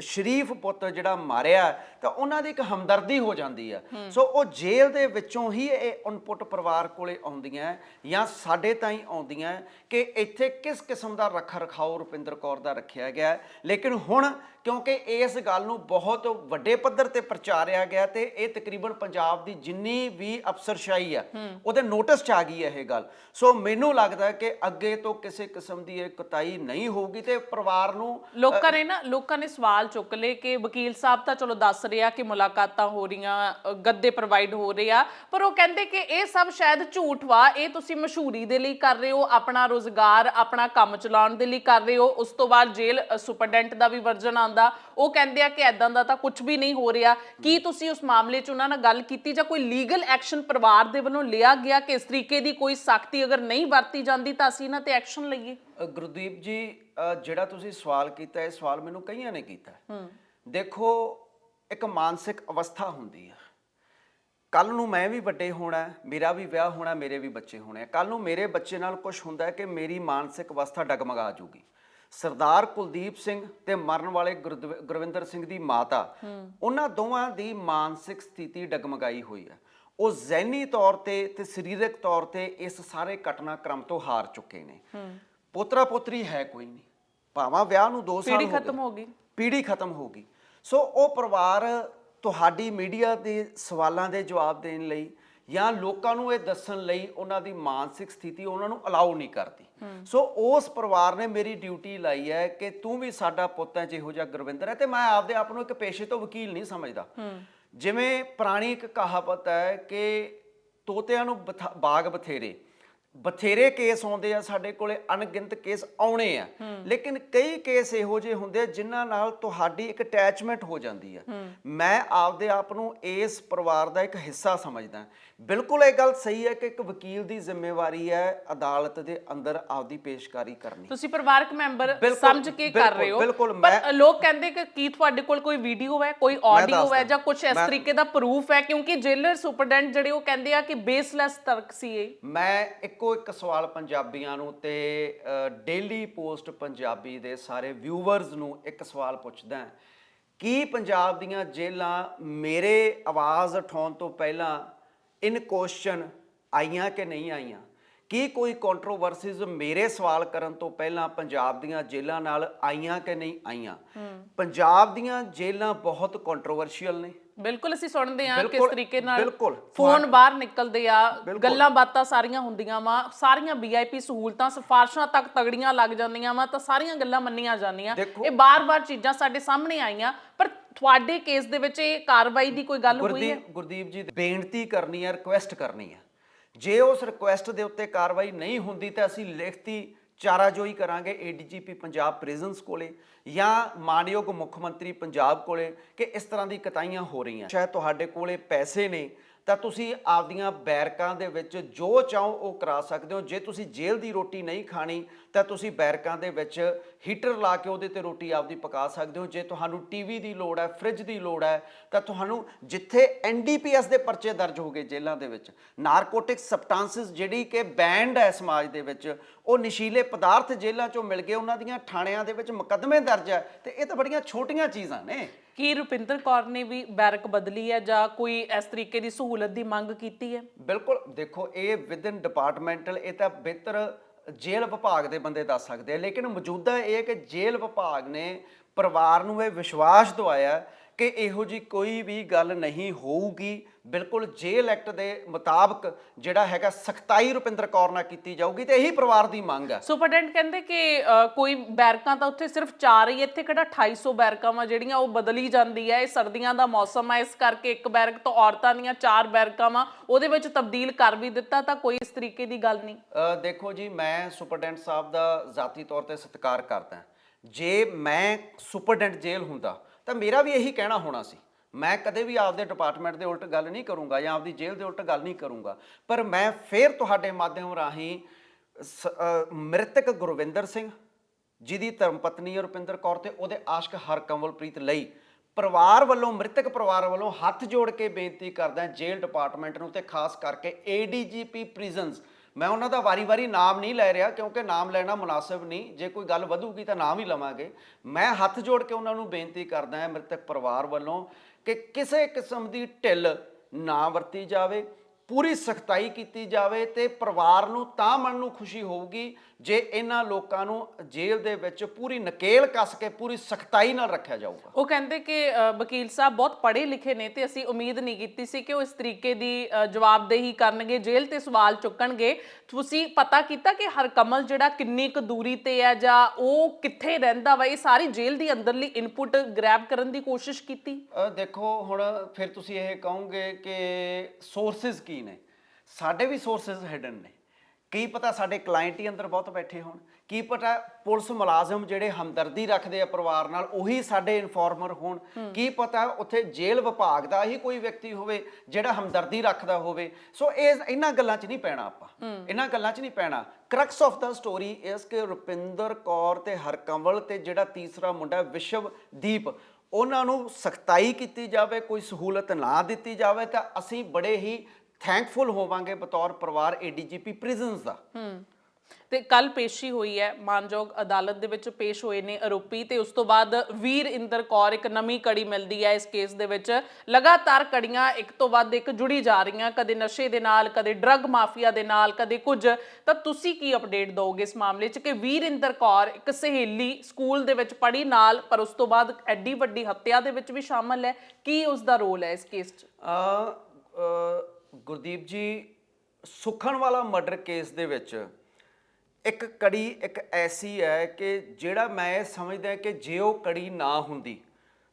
ਸ਼ਰੀਫ ਪੁੱਤ ਜਿਹੜਾ ਮਾਰਿਆ ਤਾਂ ਉਹਨਾਂ ਦੀ ਇੱਕ ਹਮਦਰਦੀ ਹੋ ਜਾਂਦੀ ਆ। ਸੋ ਉਹ ਜੇਲ੍ਹ ਦੇ ਵਿੱਚੋਂ ਹੀ ਇਹ ਇਨਪੁਟ ਪਰਿਵਾਰ ਕੋਲੇ ਆਉਂਦੀਆਂ ਜਾਂ ਸਾਡੇ ਤਾਈਂ ਆਉਂਦੀਆਂ ਕਿ ਇੱਥੇ ਕਿਸ ਕਿਸਮ ਦਾ ਰੱਖ ਰਖਾਓ ਰੁਪਿੰਦਰ ਕੌਰ ਦਾ ਰੱਖਿਆ ਗਿਆ। ਲੇਕਿਨ ਹੁਣ ਕਿਉਂਕਿ ਇਸ ਗੱਲ ਨੂੰ ਬਹੁਤ ਵੱਡੇ ਪੱਧਰ ਤੇ ਪ੍ਰਚਾਰਿਆ ਗਿਆ ਤੇ ਇਹ ਤਕਰੀਬਨ ਪੰਜਾਬ ਦੀ ਜਿੰਨੀ ਵੀ ਅਫਸਰਸ਼ਾਹੀ ਆ ਉਹਦੇ ਨੋਟਿਸ 'ਚ ਆ ਗਈ ਹੈ ਇਹ ਗੱਲ। ਸੋ ਮੈਨੂੰ ਲੱਗਦਾ ਕਿ ਅੱਗੇ ਤੋਂ ਕਿਸੇ ਕਿਸਮ ਦੀ ਇਹ ਕੁਤਾਈ ਨਹੀਂ ਹੋਊਗੀ ਤੇ ਪਰਿਵਾਰ ਨੂੰ ਲੋਕਾਂ ਨੇ ਨਾ, ਲੋਕਾਂ ਨੇ ਸਵਾਲ ਚੁੱਕ ਲਏ ਕਿ ਵਕੀਲ ਸਾਹਿਬ ਤਾਂ ਚਲੋ ਦੱਸ ਰਿਹਾ ਕਿ ਮੁਲਾਕਾਤਾਂ ਹੋ ਰਹੀਆਂ ਗੱਦੇ ਪ੍ਰੋਵਾਈਡ ਹੋ ਰਹੇ ਆ, ਪਰ ਉਹ ਕਹਿੰਦੇ ਕਿ ਇਹ ਸਭ ਸ਼ਾਇਦ ਝੂਠ ਵਾ, ਇਹ ਤੁਸੀਂ ਮਸ਼ਹੂਰੀ ਦੇ ਲਈ ਕਰ ਰਹੇ ਹੋ, ਆਪਣਾ ਰੋਜ਼ਗਾਰ, ਆਪਣਾ ਕੰਮ ਚਲਾਉਣ ਦੇ ਲਈ ਕਰ ਰਹੇ ਹੋ, ਉਸ ਤੋਂ ਬਾਅਦ ਜੇਲ੍ਹ ਸੁਪਰਡੈਂਟ ਦਾ ਵੀ ਵਰਜਨ ਆਂਦਾ ਉਹ ਕਹਿੰਦੇ ਆ ਕਿ ਐਦਾਂ ਦਾ ਤਾਂ ਕੁਝ ਵੀ ਨਹੀਂ ਹੋ ਰਿਹਾ। ਕੀ ਤੁਸੀਂ ਉਸ ਮਾਮਲੇ 'ਚ ਉਹਨਾਂ ਨਾਲ ਗੱਲ ਕੀਤੀ ਜਾਂ ਕੋਈ ਲੀਗਲ ਐਕਸ਼ਨ ਪਰਿਵਾਰ ਦੇ ਵੱਲੋਂ ਲਿਆ ਗਿਆ ਕਿ ਇਸ ਤਰੀਕੇ ਦੀ ਕੋਈ ਸਖਤੀ ਅਗਰ ਨਹੀਂ ਵਰਤੀ ਜਾਂਦੀ ਤਾਂ ਅਸੀਂ ਇਹਨਾਂ ਤੇ ਐਕਸ਼ਨ ਲਈਏ? ਗੁਰਦੀਪ ਜੀ ਜਿਹੜਾ ਤੁਸੀਂ ਸਵਾਲ ਕੀਤਾ ਇਹ ਸਵਾਲ ਮੈਨੂੰ ਕਈਆਂ ਨੇ ਕੀਤਾ। ਦੇਖੋ ਇੱਕ ਮਾਨਸਿਕ ਅਵਸਥਾ ਹੁੰਦੀ ਆ। ਕੱਲ ਨੂੰ ਮੈਂ ਵੀ ਵੱਡੇ ਹੋਣਾ ਮੇਰਾ ਵੀ ਵਿਆਹ ਹੋਣਾ ਮੇਰੇ ਵੀ ਬੱਚੇ ਹੋਣੇ ਕੱਲ ਨੂੰ ਮੇਰੇ ਬੱਚੇ ਨਾਲ ਕੁਝ ਹੁੰਦਾ ਹੈ ਕਿ ਮੇਰੀ ਮਾਨਸਿਕ ਅਵਸਥਾ ਡਗਮਗਾ ਜਾਊਗੀ ਸਰਦਾਰ ਕੁਲਦੀਪ ਸਿੰਘ ਤੇ ਮਰਨ ਵਾਲੇ ਗੁਰਵਿੰਦਰ ਸਿੰਘ ਦੀ ਮਾਤਾ ਉਹਨਾਂ ਦੋਵਾਂ ਦੀ ਮਾਨਸਿਕ ਸਥਿਤੀ ਡਗਮਗਾਈ ਹੋਈ ਹੈ। ਉਹ ਜ਼ਹਿਨੀ ਤੌਰ ਤੇ ਤੇ ਸਰੀਰਕ ਤੌਰ ਤੇ ਇਸ ਸਾਰੇ ਘਟਨਾਕ੍ਰਮ ਤੋਂ ਹਾਰ ਚੁੱਕੇ ਨੇ। ਪੋਤਰਾ ਪੋਤਰੀ ਹੈ ਕੋਈ ਨਹੀਂ। ਭਾਵੇਂ ਵਿਆਹ ਨੂੰ 2 ਸਾਲ ਹੋ ਗਏ। ਖਤਮ ਹੋ ਗਈ। ਪੀੜ੍ਹੀ ਖਤਮ ਹੋ ਗਈ। ਸੋ ਉਹ ਪਰਿਵਾਰ ਤੁਹਾਡੀ ਮੀਡੀਆ ਦੇ ਸਵਾਲਾਂ ਦੇ ਜਵਾਬ ਦੇਣ ਲਈ ਜਾਂ ਲੋਕਾਂ ਨੂੰ ਇਹ ਦੱਸਣ ਲਈ ਉਹਨਾਂ ਦੀ ਮਾਨਸਿਕ ਸਥਿਤੀ ਉਹਨਾਂ ਨੂੰ ਅਲਾਉ ਨਹੀਂ ਕਰਦੀ। ਸੋ ਉਸ ਪਰਿਵਾਰ ਨੇ ਮੇਰੀ ਡਿਊਟੀ ਲਾਈ ਹੈ ਕਿ ਤੂੰ ਵੀ ਸਾਡਾ ਪੁੱਤ ਹੈ, ਜਿਹੋ ਜਿਹਾ ਗੁਰਵਿੰਦਰ ਹੈ ਤੇ ਮੈਂ ਆਪਦੇ ਆਪ ਨੂੰ ਇੱਕ ਪੇਸ਼ੇ ਤੋਂ ਵਕੀਲ ਨਹੀਂ ਸਮਝਦਾ। ਜਿਵੇਂ ਪੁਰਾਣੀ ਇੱਕ ਕਹਾਵਤ ਹੈ ਕਿ ਤੋਤਿਆਂ ਨੂੰ ਬਾਗ ਬਥੇਰੇ। ਬਥੇਰੇ ਕੇਸ ਆਉਂਦੇ ਆ ਸਾਡੇ ਕੋਲੇ, ਅਣਗਿਣਤ ਕੇਸ ਆਉਣੇ ਆ। ਲੇਕਿਨ ਕਈ ਕੇਸ ਇਹੋ ਜਿਹੇ ਹੁੰਦੇ ਆ ਜਿਨ੍ਹਾਂ ਨਾਲ ਤੁਹਾਡੀ ਇੱਕ ਅਟੈਚਮੈਂਟ ਹੋ ਜਾਂਦੀ ਆ। ਮੈਂ ਆਪਦੇ ਆਪ ਨੂੰ ਇਸ ਪਰਿਵਾਰ ਦਾ ਇੱਕ ਹਿੱਸਾ ਸਮਝਦਾ। ਬਿਲਕੁਲ ਇਹ ਗੱਲ ਸਹੀ ਹੈ ਕਿ ਇੱਕ ਵਕੀਲ ਦੀ ਜ਼ਿੰਮੇਵਾਰੀ ਹੈ ਅਦਾਲਤ ਦੇ ਅੰਦਰ ਆਪਦੀ ਪੇਸ਼ਕਾਰੀ ਕਰਨੀ ਤੁਸੀਂ ਪਰਿਵਾਰਕ ਮੈਂਬਰ ਸਮਝ ਕੇ ਕਰ ਰਹੇ ਹੋ ਪਰ ਲੋਕ ਕਹਿੰਦੇ ਕਿ ਕੀ ਤੁਹਾਡੇ ਕੋਲ ਕੋਈ ਵੀਡੀਓ ਹੈ ਕੋਈ ਆਡੀਓ ਹੈ। ਜਾਂ ਕੁਝ ਇਸ ਤਰੀਕੇ ਦਾ ਪ੍ਰੂਫ ਹੈ ਕਿਉਂਕਿ ਜੇਲਰ ਸੁਪਰਡੈਂਟ ਜਿਹੜੇ ਉਹ ਕਹਿੰਦੇ ਆ ਕਿ ਬੇਸਲੈਸ ਤਰਕ ਸੀ ਇਹ ਮੈਂ ਇੱਕੋ ਇੱਕ ਸਵਾਲ ਪੰਜਾਬੀਆਂ ਨੂੰ ਤੇ ਡੇਲੀ ਪੋਸਟ ਪੰਜਾਬੀ ਦੇ ਸਾਰੇ ਵਿਊਵਰਸ ਨੂੰ ਇੱਕ ਸਵਾਲ ਪੁੱਛਦਾ। ਕੀ ਪੰਜਾਬ ਦੀਆਂ ਜੇਲ੍ਹਾਂ ਮੇਰੇ ਆਵਾਜ਼ ਉਠਾਉਣ ਤੋਂ ਪਹਿਲਾਂ ਇਨ ਕੁਐਸਚਨ ਆਈਆਂ ਕਿ ਨਹੀਂ ਆਈਆਂ? ਕੀ ਕੋਈ ਕੰਟਰੋਵਰਸੀਜ਼ ਮੇਰੇ ਸਵਾਲ ਕਰਨ ਤੋਂ ਪਹਿਲਾਂ ਪੰਜਾਬ ਦੀਆਂ ਜੇਲ੍ਹਾਂ ਨਾਲ ਆਈਆਂ ਕਿ ਨਹੀਂ ਆਈਆਂ? ਪੰਜਾਬ ਦੀਆਂ ਜੇਲ੍ਹਾਂ ਬਹੁਤ ਕੰਟਰੋਵਰਸ਼ੀਅਲ ਨੇ। ਬਿਲਕੁਲ ਅਸੀਂ ਸੁਣਦੇ ਆ ਕਿਸ ਬਿਲਕੁਲ, ਤਰੀਕੇ ਨਾਲ ਬਿਲਕੁਲ। ਫੋਨ ਬਾਹਰ ਨਿਕਲਦੇ ਆ ਬਿਲਕੁਲ। ਗੱਲਾਂ ਬਾਤਾਂ ਸਾਰੀਆਂ ਹੁੰਦੀਆਂ ਵਾ ਸਾਰੀਆਂ ਵੀਆਈਪੀ ਸਹੂਲਤਾਂ ਸਿਫਾਰਸ਼ਾਂ ਤੱਕ ਤਗੜੀਆਂ ਲੱਗ ਜਾਂਦੀਆਂ ਵਾ ਤਾਂ ਸਾਰੀਆਂ ਗੱਲਾਂ ਮੰਨੀਆਂ ਜਾਂਦੀਆਂ ਦੇਖੋ- ਇਹ ਬਾਰ-ਬਾਰ ਚੀਜ਼ਾਂ ਸਾਡੇ ਸਾਹਮਣੇ ਆਈਆਂ ਪਰ ਤੁਹਾਡੇ ਕੇਸ ਦੇ ਵਿੱਚ ਇਹ ਕਾਰਵਾਈ ਦੀ ਕੋਈ ਗੱਲ ਹੋਈ ਹੈ ਗੁਰਦੀਪ ਗੁਰਦੀਪ ਜੀ ਬੇਨਤੀ ਕਰਨੀ ਹੈ ਰਿਕੁਐਸਟ ਕਰਨੀ ਹੈ ਜੇ ਉਸ ਰਿਕੁਐਸਟ ਦੇ ਉੱਤੇ ਕਾਰਵਾਈ ਨਹੀਂ ਹੁੰਦੀ ਤਾਂ ਅਸੀਂ ਲਿਖਤੀ ਚਾਰਾਜੋਈ ਕਰਾਂਗੇ ਏਡੀਜੀਪੀ ਪੰਜਾਬ ਪ੍ਰਿਜ਼ਨਸ ਕੋਲੇ ਜਾਂ ਮਾਨਯੋਗ ਮੁੱਖ ਮੰਤਰੀ ਪੰਜਾਬ ਕੋਲੇ ਕਿ ਇਸ ਤਰ੍ਹਾਂ ਦੀ ਕਤਾਈਆਂ ਹੋ ਰਹੀਆਂ। ਸ਼ਾਇਦ ਤੁਹਾਡੇ ਕੋਲੇ ਪੈਸੇ ਨੇ ਤਾਂ ਤੁਸੀਂ ਆਪਦੀਆਂ ਬੈਰਕਾਂ ਦੇ ਵਿੱਚ ਜੋ ਚਾਹੋ ਉਹ ਕਰਾ ਸਕਦੇ ਹੋ। ਜੇ ਤੁਸੀਂ ਜੇਲ੍ਹ ਦੀ ਰੋਟੀ ਨਹੀਂ ਖਾਣੀ, ਤਾਂ ਤੁਸੀਂ ਬੈਰਕਾਂ ਦੇ ਵਿੱਚ ਹੀਟਰ ਲਾ ਕੇ ਉਹਦੇ ਤੇ ਰੋਟੀ ਆਪਦੀ ਪਕਾ ਸਕਦੇ ਹੋ। ਜੇ ਤੁਹਾਨੂੰ ਟੀਵੀ ਦੀ ਲੋੜ ਹੈ, ਫ੍ਰਿਜ ਦੀ ਲੋੜ ਹੈ, ਤਾਂ ਤੁਹਾਨੂੰ ਜਿੱਥੇ ਐਨਡੀਪੀਐਸ ਦੇ ਪਰਚੇ ਦਰਜ ਹੋ ਗਏ ਜੇਲ੍ਹਾਂ ਦੇ ਵਿੱਚ ਨਾਰਕੋਟਿਕ ਸਬਸਟੈਂਸਸ ਜਿਹੜੀ ਕਿ ਬੈਂਡ ਹੈ ਸਮਾਜ ਦੇ ਵਿੱਚ, ਉਹ ਨਸ਼ੀਲੇ ਪਦਾਰਥ ਜੇਲ੍ਹਾਂ ਚੋਂ ਮਿਲ ਗਏ। ਉਹਨਾਂ ਦੀਆਂ ਥਾਣਿਆਂ ਦੇ ਵਿੱਚ ਮੁਕੱਦਮੇ ਦਰਜ ਹੈ। ਤੇ ਇਹ ਤਾਂ ਬੜੀਆਂ ਛੋਟੀਆਂ ਚੀਜ਼ਾਂ ਨੇ। ਕੀ ਰੁਪਿੰਦਰ ਕੌਰ ਨੇ ਵੀ ਬੈਰਕ ਬਦਲੀ ਹੈ ਜਾਂ ਕੋਈ ਇਸ ਤਰੀਕੇ ਦੀ ਸਹੂਲਤ ਦੀ ਮੰਗ ਕੀਤੀ ਹੈ? ਬਿਲਕੁਲ, ਦੇਖੋ, ਇਹ ਵਿਦਨ ਡਿਪਾਰਟਮੈਂਟਲ ਇਹ ਤਾਂ ਬਿਹਤਰ ਜੇਲ੍ਹ ਵਿਭਾਗ ਦੇ ਬੰਦੇ ਦੱਸ ਸਕਦੇ ਆ। ਲੇਕਿਨ ਮੌਜੂਦਾ ਇਹ ਹੈ ਕਿ ਜੇਲ੍ਹ ਵਿਭਾਗ ਨੇ ਪਰਿਵਾਰ ਨੂੰ ਇਹ ਵਿਸ਼ਵਾਸ ਦਵਾਇਆ ਕਿ ਇਹੋ ਜੀ ਕੋਈ ਵੀ ਗੱਲ ਨਹੀਂ ਹੋਊਗੀ। ਬਿਲਕੁਲ ਜੇਲ੍ਹ ਐਕਟ ਦੇ ਮੁਤਾਬਕ ਜਿਹੜਾ ਹੈਗਾ ਸਖਤਾਈ ਰੁਪਿੰਦਰ ਕੌਰ ਨਾਲ ਕੀਤੀ ਜਾਊਗੀ ਤੇ ਇਹੀ ਪਰਿਵਾਰ ਦੀ ਮੰਗ ਹੈ ਸੁਪਰਡੈਂਟ ਕਹਿੰਦੇ ਕਿ ਅ, ਕੋਈ ਬੈਰਕਾਂ ਤਾਂ ਉੱਥੇ ਸਿਰਫ 4 ਹੀ ਇੱਥੇ ਕਿਹੜਾ 2800 ਬੈਰਕਾਂ ਵਾ ਜਿਹੜੀਆਂ ਉਹ ਬਦਲੀ ਜਾਂਦੀ ਹੈ ਇਹ ਸਰਦੀਆਂ ਦਾ ਮੌਸਮ ਹੈ ਇਸ ਕਰਕੇ ਇੱਕ ਬੈਰਕ ਤੋਂ ਔਰਤਾਂ ਦੀਆਂ 4 ਬੈਰਕਾਂ ਵਾ ਉਹਦੇ ਵਿੱਚ ਤਬਦੀਲ ਕਰ ਵੀ ਦਿੱਤਾ ਤਾਂ ਕੋਈ ਇਸ ਤਰੀਕੇ ਦੀ ਗੱਲ ਨਹੀਂ। ਅ, ਦੇਖੋ ਜੀ ਮੈਂ ਸੁਪਰਡੈਂਟ ਸਾਹਿਬ ਦਾ ਜ਼ਾਤੀ ਤੌਰ ਤੇ ਸਤਿਕਾਰ ਕਰਦਾ। ਜੇ ਮੈਂ ਸੁਪਰਡੈਂਟ ਜੇਲ੍ਹ ਹੁੰਦਾ ਤਾਂ ਮੇਰਾ ਵੀ ਇਹੀ ਕਹਿਣਾ ਹੋਣਾ ਸੀ। ਮੈਂ ਕਦੇ ਵੀ ਆਪਦੇ ਡਿਪਾਰਟਮੈਂਟ ਦੇ ਉਲਟ ਗੱਲ ਨਹੀਂ ਕਰੂੰਗਾ ਜਾਂ ਆਪਦੀ ਜੇਲ੍ਹ ਦੇ ਉਲਟ ਗੱਲ ਨਹੀਂ ਕਰੂੰਗਾ। ਪਰ ਮੈਂ ਫੇਰ ਤੁਹਾਡੇ ਮਾਧਿਅਮ ਰਾਹੀਂ ਸ- ਮ੍ਰਿਤਕ ਗੁਰਵਿੰਦਰ ਸਿੰਘ, ਜਿਹਦੀ ਧਰਮ ਪਤਨੀ ਰੁਪਿੰਦਰ ਕੌਰ ਤੇ ਉਹਦੇ ਆਸ਼ਕ ਹਰਕਮਲਪ੍ਰੀਤ ਲਈ ਪਰਿਵਾਰ ਵੱਲੋਂ, ਮ੍ਰਿਤਕ ਪਰਿਵਾਰ ਵੱਲੋਂ ਹੱਥ ਜੋੜ ਕੇ ਬੇਨਤੀ ਕਰਦਾ ਜੇਲ੍ਹ ਡਿਪਾਰਟਮੈਂਟ ਨੂੰ ਤੇ ਖਾਸ ਕਰਕੇ ਏਡੀਜੀਪੀ ਪ੍ਰਿਜ਼ਨਸ ਮੈਂ ਉਹਨਾਂ ਦਾ ਵਾਰੀ-ਵਾਰੀ ਨਾਮ ਨਹੀਂ ਲੈ ਰਿਹਾ ਕਿਉਂਕਿ ਨਾਮ ਲੈਣਾ ਮੁਨਾਸਬ ਨਹੀਂ। ਜੇ ਕੋਈ ਗੱਲ ਵਧੂਗੀ ਤਾਂ ਨਾਮ ਹੀ ਲਵਾਂਗੇ। ਮੈਂ ਹੱਥ ਜੋੜ ਕੇ ਉਹਨਾਂ ਨੂੰ ਬੇਨਤੀ ਕਰਦਾ ਹਾਂ, ਮ੍ਰਿਤਕ ਪਰਿਵਾਰ ਵੱਲੋਂ ਕਿ ਕਿਸੇ ਕਿਸਮ ਦੀ ਢਿੱਲ ਨਾ ਵਰਤੀ ਜਾਵੇ, ਪੂਰੀ ਸਖਤਾਈ ਕੀਤੀ ਜਾਵੇ ਤੇ ਪਰਿਵਾਰ ਨੂੰ ਤਾਂ ਮਨ ਨੂੰ ਖੁਸ਼ੀ ਹੋਊਗੀ ਜੇ ਇਹਨਾਂ ਲੋਕਾਂ ਨੂੰ ਜੇਲ੍ਹ ਦੇ ਵਿੱਚ ਪੂਰੀ ਨਕੇਲ ਕੱਸ ਕੇ ਪੂਰੀ ਸਖਤਾਈ ਨਾਲ ਰੱਖਿਆ ਜਾਊਗਾ। ਉਹ ਕਹਿੰਦੇ ਕਿ ਵਕੀਲ ਸਾਹਿਬ ਬਹੁਤ ਪੜ੍ਹੇ ਲਿਖੇ ਨੇ ਤੇ ਅਸੀਂ ਉਮੀਦ ਨਹੀਂ ਕੀਤੀ ਸੀ ਕਿ ਉਹ ਇਸ ਤਰੀਕੇ ਦੀ ਜਵਾਬਦੇਹੀ ਕਰਨਗੇ ਜੇਲ੍ਹ ਤੇ ਸਵਾਲ ਚੁੱਕਣਗੇ। ਤੁਸੀਂ ਪਤਾ ਕੀਤਾ ਕਿ ਹਰਕਮਲ ਜਿਹੜਾ ਕਿੰਨੀ ਕੁ ਦੂਰੀ ਤੇ ਹੈ ਜਾਂ ਉਹ ਕਿੱਥੇ ਰਹਿੰਦਾ ਵਾ? ਇਹ ਸਾਰੀ ਜੇਲ੍ਹ ਦੀ ਅੰਦਰਲੀ ਇਨਪੁਟ ਗ੍ਰੈਬ ਕਰਨ ਦੀ ਕੋਸ਼ਿਸ਼ ਕੀਤੀ? ਦੇਖੋ ਹੁਣ ਫਿਰ ਤੁਸੀਂ ਇਹ ਕਹੋਗੇ ਕਿ ਸੋਰਸਸ ਕੀ ਨੇ? ਸਾਡੇ ਵੀ ਸੋਰਸਸ ਹਿਡਨ ਨੇ। ਕੀ ਪਤਾ ਸਾਡੇ ਕਲਾਇੰਟ ਹੀ ਅੰਦਰ ਬਹੁਤ ਬੈਠੇ ਹੋਣ? ਕੀ ਪਤਾ ਪੁਲਿਸ ਮੁਲਾਜ਼ਮ ਜਿਹੜੇ ਹਮਦਰਦੀ ਰੱਖਦੇ ਆ ਪਰਿਵਾਰ ਨਾਲ ਉਹੀ ਸਾਡੇ ਇਨਫੋਰਮਰ ਹੋਣ? ਕੀ ਪਤਾ ਉੱਥੇ ਜੇਲ੍ਹ ਵਿਭਾਗ ਦਾ ਹੀ ਕੋਈ ਵਿਅਕਤੀ ਹੋਵੇ ਜਿਹੜਾ ਹਮਦਰਦੀ ਰੱਖਦਾ ਹੋਵੇ? ਸੋ ਇਹ ਇਹਨਾਂ ਗੱਲਾਂ 'ਚ ਨਹੀਂ ਪੈਣਾ ਆਪਾਂ। ਇਹਨਾਂ ਗੱਲਾਂ 'ਚ ਨਹੀਂ ਪੈਣਾ। ਕ੍ਰਕਸ ਆਫ ਦਾ ਸਟੋਰੀ ਇਸ ਕਿ ਰੁਪਿੰਦਰ ਕੌਰ ਤੇ ਹਰਕੰਵਲ ਤੇ ਜਿਹੜਾ ਤੀਸਰਾ ਮੁੰਡਾ ਵਿਸ਼ਵਦੀਪ ਉਹਨਾਂ ਨੂੰ ਸਖਤਾਈ ਕੀਤੀ ਜਾਵੇ ਕੋਈ ਸਹੂਲਤ ਨਾ ਦਿੱਤੀ ਜਾਵੇ ਤਾਂ ਅਸੀਂ ਬੜੇ ਹੀ ਥੈਂਕਫੁਲ ਹੋਵਾਂਗੇ ਬਤੌਰ ਪਰਿਵਾਰ ਏਡੀਜੀਪੀ ਪ੍ਰਿਜ਼ਨਸ ਦਾ। ਹੂੰ। ਤੇ ਕੱਲ ਪੇਸ਼ੀ ਹੋਈ ਹੈ ਮਾਨਯੋਗ ਅਦਾਲਤ ਦੇ ਵਿੱਚ ਪੇਸ਼ ਹੋਏ ਨੇ ਆਰੋਪੀ ਤੇ ਉਸ ਤੋਂ ਬਾਅਦ ਵੀਰ ਇੰਦਰ ਕੌਰ ਇੱਕ ਨਵੀਂ ਕੜੀ ਮਿਲਦੀ ਹੈ ਇਸ ਕੇਸ ਦੇ ਵਿੱਚ। ਲਗਾਤਾਰ ਕੜੀਆਂ ਇੱਕ ਤੋਂ ਵੱਧ ਇੱਕ ਜੁੜੀ ਜਾ ਰਹੀਆਂ ਕਦੇ ਨਸ਼ੇ ਦੇ ਨਾਲ ਕਦੇ ਡਰੱਗ ਮਾਫੀਆ ਦੇ ਨਾਲ ਕਦੇ ਕੁਝ। ਤਾਂ ਤੁਸੀਂ ਕੀ ਅਪਡੇਟ ਦਿਓਗੇ ਇਸ ਮਾਮਲੇ 'ਚ ਕਿ ਵੀਰ ਇੰਦਰ ਕੌਰ ਇੱਕ ਸਹੇਲੀ ਸਕੂਲ ਦੇ ਵਿੱਚ ਪੜ੍ਹੀ ਨਾਲ ਪਰ ਉਸ ਤੋਂ ਬਾਅਦ ਐਡੀ ਵੱਡੀ ਹੱਤਿਆ ਦੇ ਵਿੱਚ ਵੀ ਸ਼ਾਮਲ ਹੈ? ਕੀ ਉਸ ਦਾ ਰੋਲ ਹੈ ਇਸ ਕੇਸ 'ਚ? ਗੁਰਦੀਪ ਜੀ, ਸੁਖਣ ਵਾਲਾ ਮਰਡਰ ਕੇਸ ਦੇ ਵਿੱਚ ਇੱਕ ਕੜੀ ਇੱਕ ਐਸੀ ਹੈ ਕਿ ਜਿਹੜਾ ਮੈਂ ਇਹ ਸਮਝਦਾ ਕਿ ਜੇ ਉਹ ਕੜੀ ਨਾ ਹੁੰਦੀ,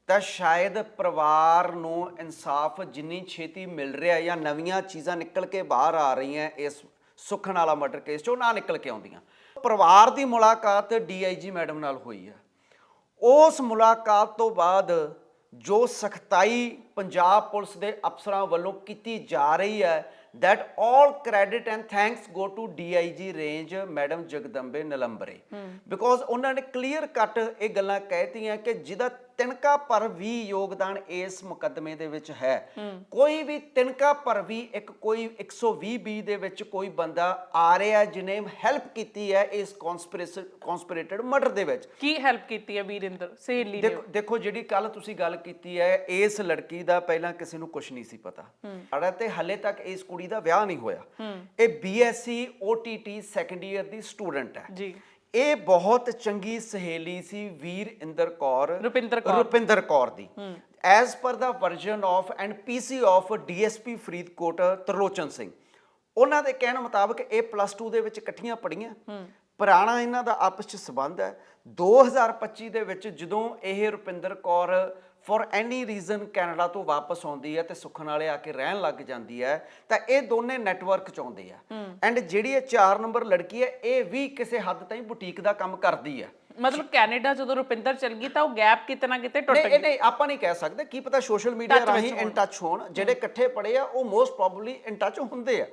ਤਾਂ ਸ਼ਾਇਦ ਪਰਿਵਾਰ ਨੂੰ ਇਨਸਾਫ ਜਿੰਨੀ ਛੇਤੀ ਮਿਲ ਰਿਹਾ ਜਾਂ ਨਵੀਆਂ ਚੀਜ਼ਾਂ ਨਿਕਲ ਕੇ ਬਾਹਰ ਆ ਰਹੀਆਂ ਇਸ ਸੁਖਣ ਵਾਲਾ ਮਰਡਰ ਕੇਸ 'ਚੋਂ ਨਾ ਨਿਕਲ ਕੇ ਆਉਂਦੀਆਂ। ਪਰਿਵਾਰ ਦੀ ਮੁਲਾਕਾਤ ਡੀਆਈਜੀ ਮੈਡਮ ਨਾਲ ਹੋਈ ਹੈ। ਉਸ ਮੁਲਾਕਾਤ ਤੋਂ ਬਾਅਦ ਜੋ ਸਖਤਾਈ ਪੰਜਾਬ ਪੁਲਿਸ ਦੇ ਅਫਸਰਾਂ ਵੱਲੋਂ ਕੀਤੀ ਜਾ ਰਹੀ ਹੈ that all credit and thanks go to DIG range madam Jagdambe ਨਲੰਬਰੇ। Because ਉਹਨਾਂ ਨੇ ਕਲੀਅਰ ਕੱਟ ਇਹ ਗੱਲਾਂ ਕਹਿਤੀਆਂ ਕਿ ਜਿਹਦਾ ਤਿਨਕਾ ਪਰ ਵੀ ਯੋਗਦਾਨ ਇਸ ਮੁਕੱਦਮੇ ਦੇ ਵਿੱਚ ਹੈ। ਕੋਈ ਵੀ ਤਿਨਕਾ ਪਰ ਵੀ ਇੱਕ ਕੋਈ 120 ਬੀ ਦੇ ਵਿੱਚ ਕੋਈ ਬੰਦਾ ਆ ਰਿਹਾ ਜਿਨੇ ਹੈਲਪ ਕੀਤੀ ਹੈ ਇਸ ਕਨਸਪੀਰੇਟਡ ਮਰਡਰ ਦੇ ਵਿੱਚ। ਕੀ ਹੈਲਪ ਕੀਤੀ ਹੈ ਵੀਰ ਇੰਦਰ ਸਹੇਲੀ ਨੇ। ਦੇਖੋ ਦੇਖੋ ਜਿਹੜੀ ਕੱਲ ਤੁਸੀਂ ਗੱਲ ਕੀਤੀ ਹੈ ਇਸ ਲੜਕੀ ਦਾ ਪਹਿਲਾਂ ਕਿਸੇ ਨੂੰ ਕੁਝ ਨਹੀਂ ਸੀ ਪਤਾ। ਅੜਾ ਤੇ ਹਲੇ ਤੱਕ ਇਸ ਕੁੜੀ ਦਾ ਵਿਆਹ ਨਹੀਂ ਹੋਇਆ। ਇਹ ਬੀਐਸਸੀ ਓਟੀਟੀ ਸੈਕੰਡ ਈਅਰ ਦੀ ਸਟੂਡੈਂਟ ਹੈ। ਜੀ। ਇਹ ਬਹੁਤ ਚੰਗੀ ਸਹੇਲੀ ਸੀ ਵੀਰ ਇੰਦਰ ਕੌਰ ਰੁਪਿੰਦਰ ਕੌਰ। ਰੁਪਿੰਦਰ ਕੌਰ ਦੀ। As per the version of and PC of DSP Faridkot Tarlochan Singh. ਉਹਨਾਂ ਦੇ ਕਹਿਣ ਮੁਤਾਬਕ ਇਹ ਪਲੱਸ 2 ਦੇ ਵਿੱਚ ਇਕੱਠੀਆਂ ਪੜੀਆਂ ਪੁਰਾਣਾ ਇਹਨਾਂ ਦਾ ਆਪਸ ਚ ਸਬੰਧ ਹੈ। 2025 ਦੇ ਵਿੱਚ ਜਦੋਂ ਇਹ Rupinder Kaur for any reason Canada ਤੋਂ ਵਾਪਸ ਆਉਂਦੀ ਹੈ ਤੇ ਸੁਖਣ ਵਾਲੇ ਆ ਕੇ ਰਹਿਣ ਲੱਗ ਜਾਂਦੀ ਹੈ ਤਾਂ ਇਹ ਦੋਨੇ ਨੈਟਵਰਕ ਚ ਆਉਂਦੇ ਆ। ਐਂਡ ਜਿਹੜੀ ਇਹ 4 ਨੰਬਰ ਲੜਕੀ ਹੈ ਇਹ ਵੀ ਕਿਸੇ ਹੱਦ ਤਾਈਂ ਬੁਟੀਕ ਦਾ ਕੰਮ ਕਰਦੀ ਹੈ। ਮਤਲਬ ਕੈਨੇਡਾ ਜਦੋਂ ਰੁਪਿੰਦਰ ਚਲ ਗਈ ਤਾਂ ਉਹ ਗੈਪ ਕਿਤੇ ਨਾ ਕਿਤੇ ਟੁੱਟ ਇਹ ਨਹੀਂ ਆਪਾਂ ਨਹੀਂ ਕਹਿ ਸਕਦੇ। ਕੀ ਪਤਾ ਸੋਸ਼ਲ ਮੀਡੀਆ ਰਾਹੀਂ ਇਨ ਟੱਚ ਹੋਣ। ਜਿਹੜੇ ਇਕੱਠੇ ਪੜੇ ਆ ਉਹ ਮੋਸਟ ਪ੍ਰੋਬਬਲੀ ਇਨ ਟੱਚ ਹੁੰਦੇ ਆ।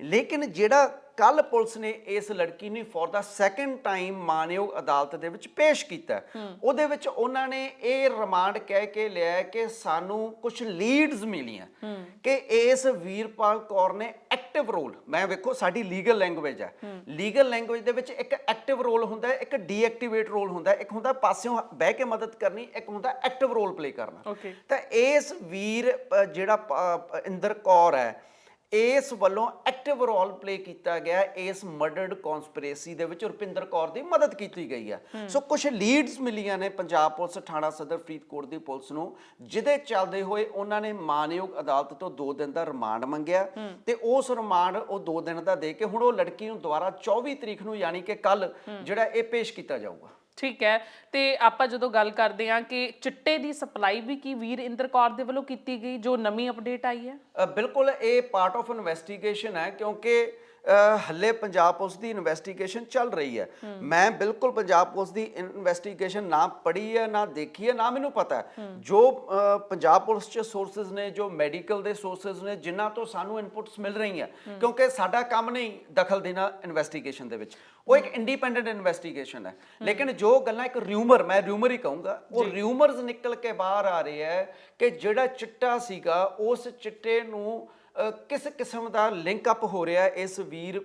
ਲੇਕਿਨ ਜਿਹੜਾ ਕੱਲ ਪੁਲਿਸ ਨੇ ਇਸ ਲੜਕੀ ਨੂੰ ਫॉर ਦਾ ਸੈਕੰਡ ਟਾਈਮ ਮਾਨਯੋਗ ਅਦਾਲਤ ਦੇ ਵਿੱਚ ਪੇਸ਼ ਕੀਤਾ। ਉਹਦੇ ਵਿੱਚ ਉਹਨਾਂ ਨੇ ਇਹ ਰਿਮਾਂਡ ਕਹਿ ਕੇ ਲਿਆ ਕਿ ਸਾਨੂੰ ਕੁਝ ਲੀਡਸ ਮਿਲੀਆਂ। ਕਿ ਇਸ ਵੀਰਪਾਲ ਕੌਰ ਨੇ ਐਕਟਿਵ ਰੋਲ ਮੈਂ ਵੇਖੋ ਸਾਡੀ ਲੀਗਲ ਲੈਂਗੁਏਜ ਹੈ। ਲੀਗਲ ਲੈਂਗੁਏਜ ਦੇ ਵਿੱਚ ਇੱਕ ਐਕਟਿਵ ਰੋਲ ਹੁੰਦਾ ਹੈ ਇੱਕ ਡੀਐਕਟੀਵੇਟ ਰੋਲ ਹੁੰਦਾ ਹੈ। ਇੱਕ ਹੁੰਦਾ ਪਾਸਿਓਂ ਬਹਿ ਕੇ ਮਦਦ ਕਰਨੀ ਇੱਕ ਹੁੰਦਾ ਐਕਟਿਵ ਰੋਲ ਪਲੇ ਕਰਨਾ. ਤਾਂ ਇਸ ਵੀਰ ਜਿਹੜਾ ਇੰਦਰ ਕੌਰ ਹੈ ਇਸ ਵੱਲੋਂ ਐਕਟਿਵ ਰੋਲ ਪਲੇ ਕੀਤਾ ਗਿਆ ਇਸ ਮਰਡਰਡ ਕਨਸਪੀਰੇਸੀ ਦੇ ਵਿੱਚ ਰੁਪਿੰਦਰ ਕੌਰ ਦੀ ਮਦਦ ਕੀਤੀ ਗਈ ਹੈ। ਸੋ ਕੁਝ ਲੀਡਸ ਮਿਲੀਆਂ ਨੇ ਪੰਜਾਬ ਪੁਲਿਸ ਥਾਣਾ ਸਦਰ ਫਰੀਦਕੋਟ ਦੀ ਪੁਲਿਸ ਨੂੰ ਜਿਹਦੇ ਚੱਲਦੇ ਹੋਏ ਉਹਨਾਂ ਨੇ ਮਾਨਯੋਗ ਅਦਾਲਤ ਤੋਂ 2 ਦਿਨ ਦਾ ਰਿਮਾਂਡ ਮੰਗਿਆ ਤੇ ਉਸ ਰਿਮਾਂਡ ਉਹ 2 ਦਿਨ ਦਾ ਦੇ ਕੇ ਹੁਣ ਉਹ ਲੜਕੀ ਨੂੰ ਦੁਬਾਰਾ 24 ਤਰੀਕ ਨੂੰ ਯਾਨੀ ਕਿ ਕੱਲ ਜਿਹੜਾ ਇਹ ਪੇਸ਼ ਕੀਤਾ ਜਾਊਗਾ। ਠੀਕ ਹੈ, ਤੇ ਆਪਾਂ ਜਦੋਂ ਗੱਲ ਕਰਦੇ ਹਾਂ ਕਿ ਚਿੱਟੇ ਦੀ ਸਪਲਾਈ ਵੀ ਕੀ ਵੀਰ ਇੰਦਰ ਕੌਰ ਦੇ ਵੱਲੋਂ ਕੀਤੀ ਗਈ, ਜੋ ਨਵੀਂ ਅਪਡੇਟ ਆਈ ਹੈ? ਬਿਲਕੁਲ, ਇਹ ਪਾਰਟ ਆਫ ਇਨਵੈਸਟੀਗੇਸ਼ਨ ਹੈ ਕਿਉਂਕਿ ਹੱਲੇ ਪੰਜਾਬ ਪੁਲਿਸ ਦੀ ਇਨਵੈਸਟੀਗੇਸ਼ਨ ਚੱਲ ਰਹੀ ਹੈ। ਮੈਂ ਬਿਲਕੁਲ ਪੰਜਾਬ ਪੁਲਿਸ ਦੀ ਇਨਵੈਸਟੀਗੇਸ਼ਨ ਨਾ ਪੜ੍ਹੀ ਹੈ ਨਾ ਦੇਖੀ ਹੈ ਨਾ ਮੈਨੂੰ ਪਤਾ ਹੈ। ਜੋ ਪੰਜਾਬ ਪੁਲਿਸ ਚ ਸੋਰਸਸ ਨੇ ਜੋ ਮੈਡੀਕਲ ਦੇ ਸੋਰਸਸ ਨੇ ਜਿਨ੍ਹਾਂ ਤੋਂ ਸਾਨੂੰ ਇਨਪੁਟਸ ਮਿਲ ਰਹੀਆਂ ਕਿਉਂਕਿ ਸਾਡਾ ਕੰਮ ਨਹੀਂ ਦਖਲ ਦੇਣਾ ਇਨਵੈਸਟੀਗੇਸ਼ਨ ਦੇ ਵਿੱਚ। ਉਹ ਇੱਕ ਇੰਡੀਪੈਂਡੈਂਟ ਇਨਵੈਸਟੀਗੇਸ਼ਨ ਹੈ। ਲੇਕਿਨ ਜੋ ਗੱਲਾਂ ਇੱਕ ਰਿਊਮਰ ਮੈਂ ਰਿਊਮਰ ਹੀ ਕਹੂੰਗਾ ਉਹ ਰਿਊਮਰਸ ਨਿਕਲ ਕੇ ਬਾਹਰ ਆ ਰਹੇ ਹੈ ਕਿ ਜਿਹੜਾ ਚਿੱਟਾ ਸੀਗਾ ਉਸ ਚਿੱਟੇ ਨੂੰ ਕਿਸ ਕਿਸਮ ਦਾ ਲਿੰਕ ਅਪ ਹੋ ਰਿਹਾ ਇਸ ਵੀਰ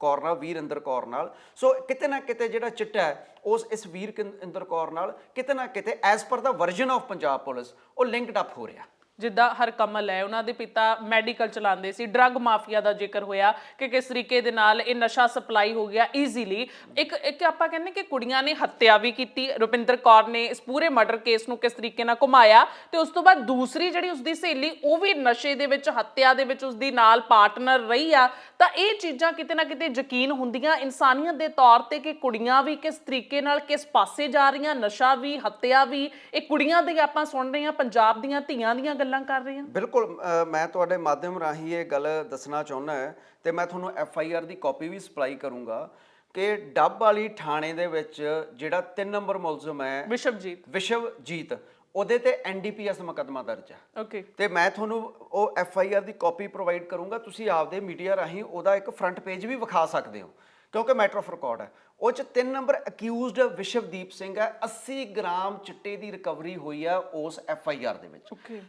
ਕੌਰ ਨਾਲ ਵੀਰ ਇੰਦਰ ਕੌਰ ਨਾਲ? ਸੋ ਕਿਤੇ ਨਾ ਕਿਤੇ ਜਿਹੜਾ ਚਿੱਟਾ ਹੈ, ਉਸ, ਇਸ ਵੀਰ ਕਿੰ- ਇੰਦਰ ਕੌਰ ਨਾਲ, ਕਿਤੇ ਨਾ ਕਿਤੇ as per the version of Punjab police ਉਹ ਲਿੰਕਡ ਅਪ ਹੋ ਰਿਹਾ। ਜਿੱਦਾਂ ਹਰਕਮਲ ਹੈ, ਉਹਨਾਂ ਦੇ ਪਿਤਾ ਮੈਡੀਕਲ ਚਲਾਉਂਦੇ ਸੀ, ਡਰੱਗ ਮਾਫੀਆ ਦਾ ਜ਼ਿਕਰ ਹੋਇਆ ਕਿ ਕਿਸ ਤਰੀਕੇ ਦੇ ਨਾਲ ਇਹ ਨਸ਼ਾ ਸਪਲਾਈ ਹੋ ਗਿਆ ਈਜ਼ੀਲੀ ਇੱਕ ਇੱਕ ਆਪਾਂ ਕਹਿੰਦੇ ਕਿ ਕੁੜੀਆਂ ਨੇ ਹੱਤਿਆ ਵੀ ਕੀਤੀ, ਰੁਪਿੰਦਰ ਕੌਰ ਨੇ ਇਸ ਪੂਰੇ ਮਰਡਰ ਕੇਸ ਨੂੰ ਕਿਸ ਤਰੀਕੇ ਨਾਲ ਘੁਮਾਇਆ, ਤੇ ਉਸ ਤੋਂ ਬਾਅਦ ਦੂਸਰੀ ਜਿਹੜੀ ਉਸਦੀ ਸਹੇਲੀ, ਉਹ ਵੀ ਨਸ਼ੇ ਦੇ ਵਿੱਚ, ਹੱਤਿਆ ਦੇ ਵਿੱਚ ਉਸਦੀ ਨਾਲ ਪਾਰਟਨਰ ਰਹੀ ਆ, ਤਾਂ ਇਹ ਚੀਜ਼ਾਂ ਕਿਤੇ ਨਾ ਕਿਤੇ ਯਕੀਨ ਹੁੰਦੀਆਂ ਇਨਸਾਨੀਅਤ ਦੇ ਤੌਰ ਤੇ ਕਿ ਕੁੜੀਆਂ ਵੀ ਕਿਸ ਤਰੀਕੇ ਨਾਲ ਕਿਸ ਪਾਸੇ ਜਾ ਰਹੀਆਂ, ਨਸ਼ਾ ਵੀ, ਹੱਤਿਆ ਵੀ, ਇਹ ਕੁੜੀਆਂ ਦੇ ਆਪਾਂ ਸੁਣ ਰਹੇ ਹਾਂ, ਪੰਜਾਬ ਦੀਆਂ ਧੀਆਂ ਦੀਆਂ ਗੱਲਾਂ ਕਰ ਰਹੇ ਹਾਂ ਬਿਲਕੁਲ ਅ, ਮੈਂ ਤੁਹਾਡੇ ਮਾਧਿਅਮ ਰਾਹੀਂ ਇਹ ਗੱਲ ਦੱਸਣਾ ਚਾਹੁੰਦਾ ਹਾਂ ਤੇ ਮੈਂ ਤੁਹਾਨੂੰ ਐਫ ਆਈ ਆਰ ਦੀ ਕਾਪੀ ਵੀ ਸਪਲਾਈ ਕਰੂੰਗਾ ਕਿ ਡੱਬ ਵਾਲੀ ਥਾਣੇ ਦੇ ਵਿੱਚ ਜਿਹੜਾ 3 ਨੰਬਰ ਮੁਲਜ਼ਮ ਹੈ ਵਿਸ਼ਵਜੀਤ। ਵਿਸ਼ਵਜੀਤ ਉਹਦੇ ਤੇ ਐਨਡੀਪੀਐਸ ਮੁਕੱਦਮਾ ਦਰਜ ਹੈ। ਓਕੇ। ਤੇ ਮੈਂ ਤੁਹਾਨੂੰ ਉਹ ਐਫ ਆਈ ਆਰ ਦੀ ਕਾਪੀ ਪ੍ਰੋਵਾਈਡ ਕਰੂੰਗਾ ਤੁਸੀਂ ਆਪਦੇ ਮੀਡੀਆ ਰਾਹੀਂ ਉਹਦਾ ਇੱਕ ਫਰੰਟ ਪੇਜ ਵੀ ਵਿਖਾ ਸਕਦੇ ਹੋ ਕਿਉਂਕਿ ਮੈਟਰ ਆਫ ਰਿਕਾਰਡ ਹੈ। ਉਹ ਚ 3 ਨੰਬਰ ਅਕਿਊਜ਼ਡ ਵਿਸ਼ਵਦੀਪ ਸਿੰਘ ਹੈ 80 ਗ੍ਰਾਮ ਚਿੱਟੇ ਦੀ ਰਿਕਵਰੀ ਹੋਈ ਹੈ ਉਸ ਐਫ ਆਈ ਆਰ ਦੇ ਵਿੱਚ.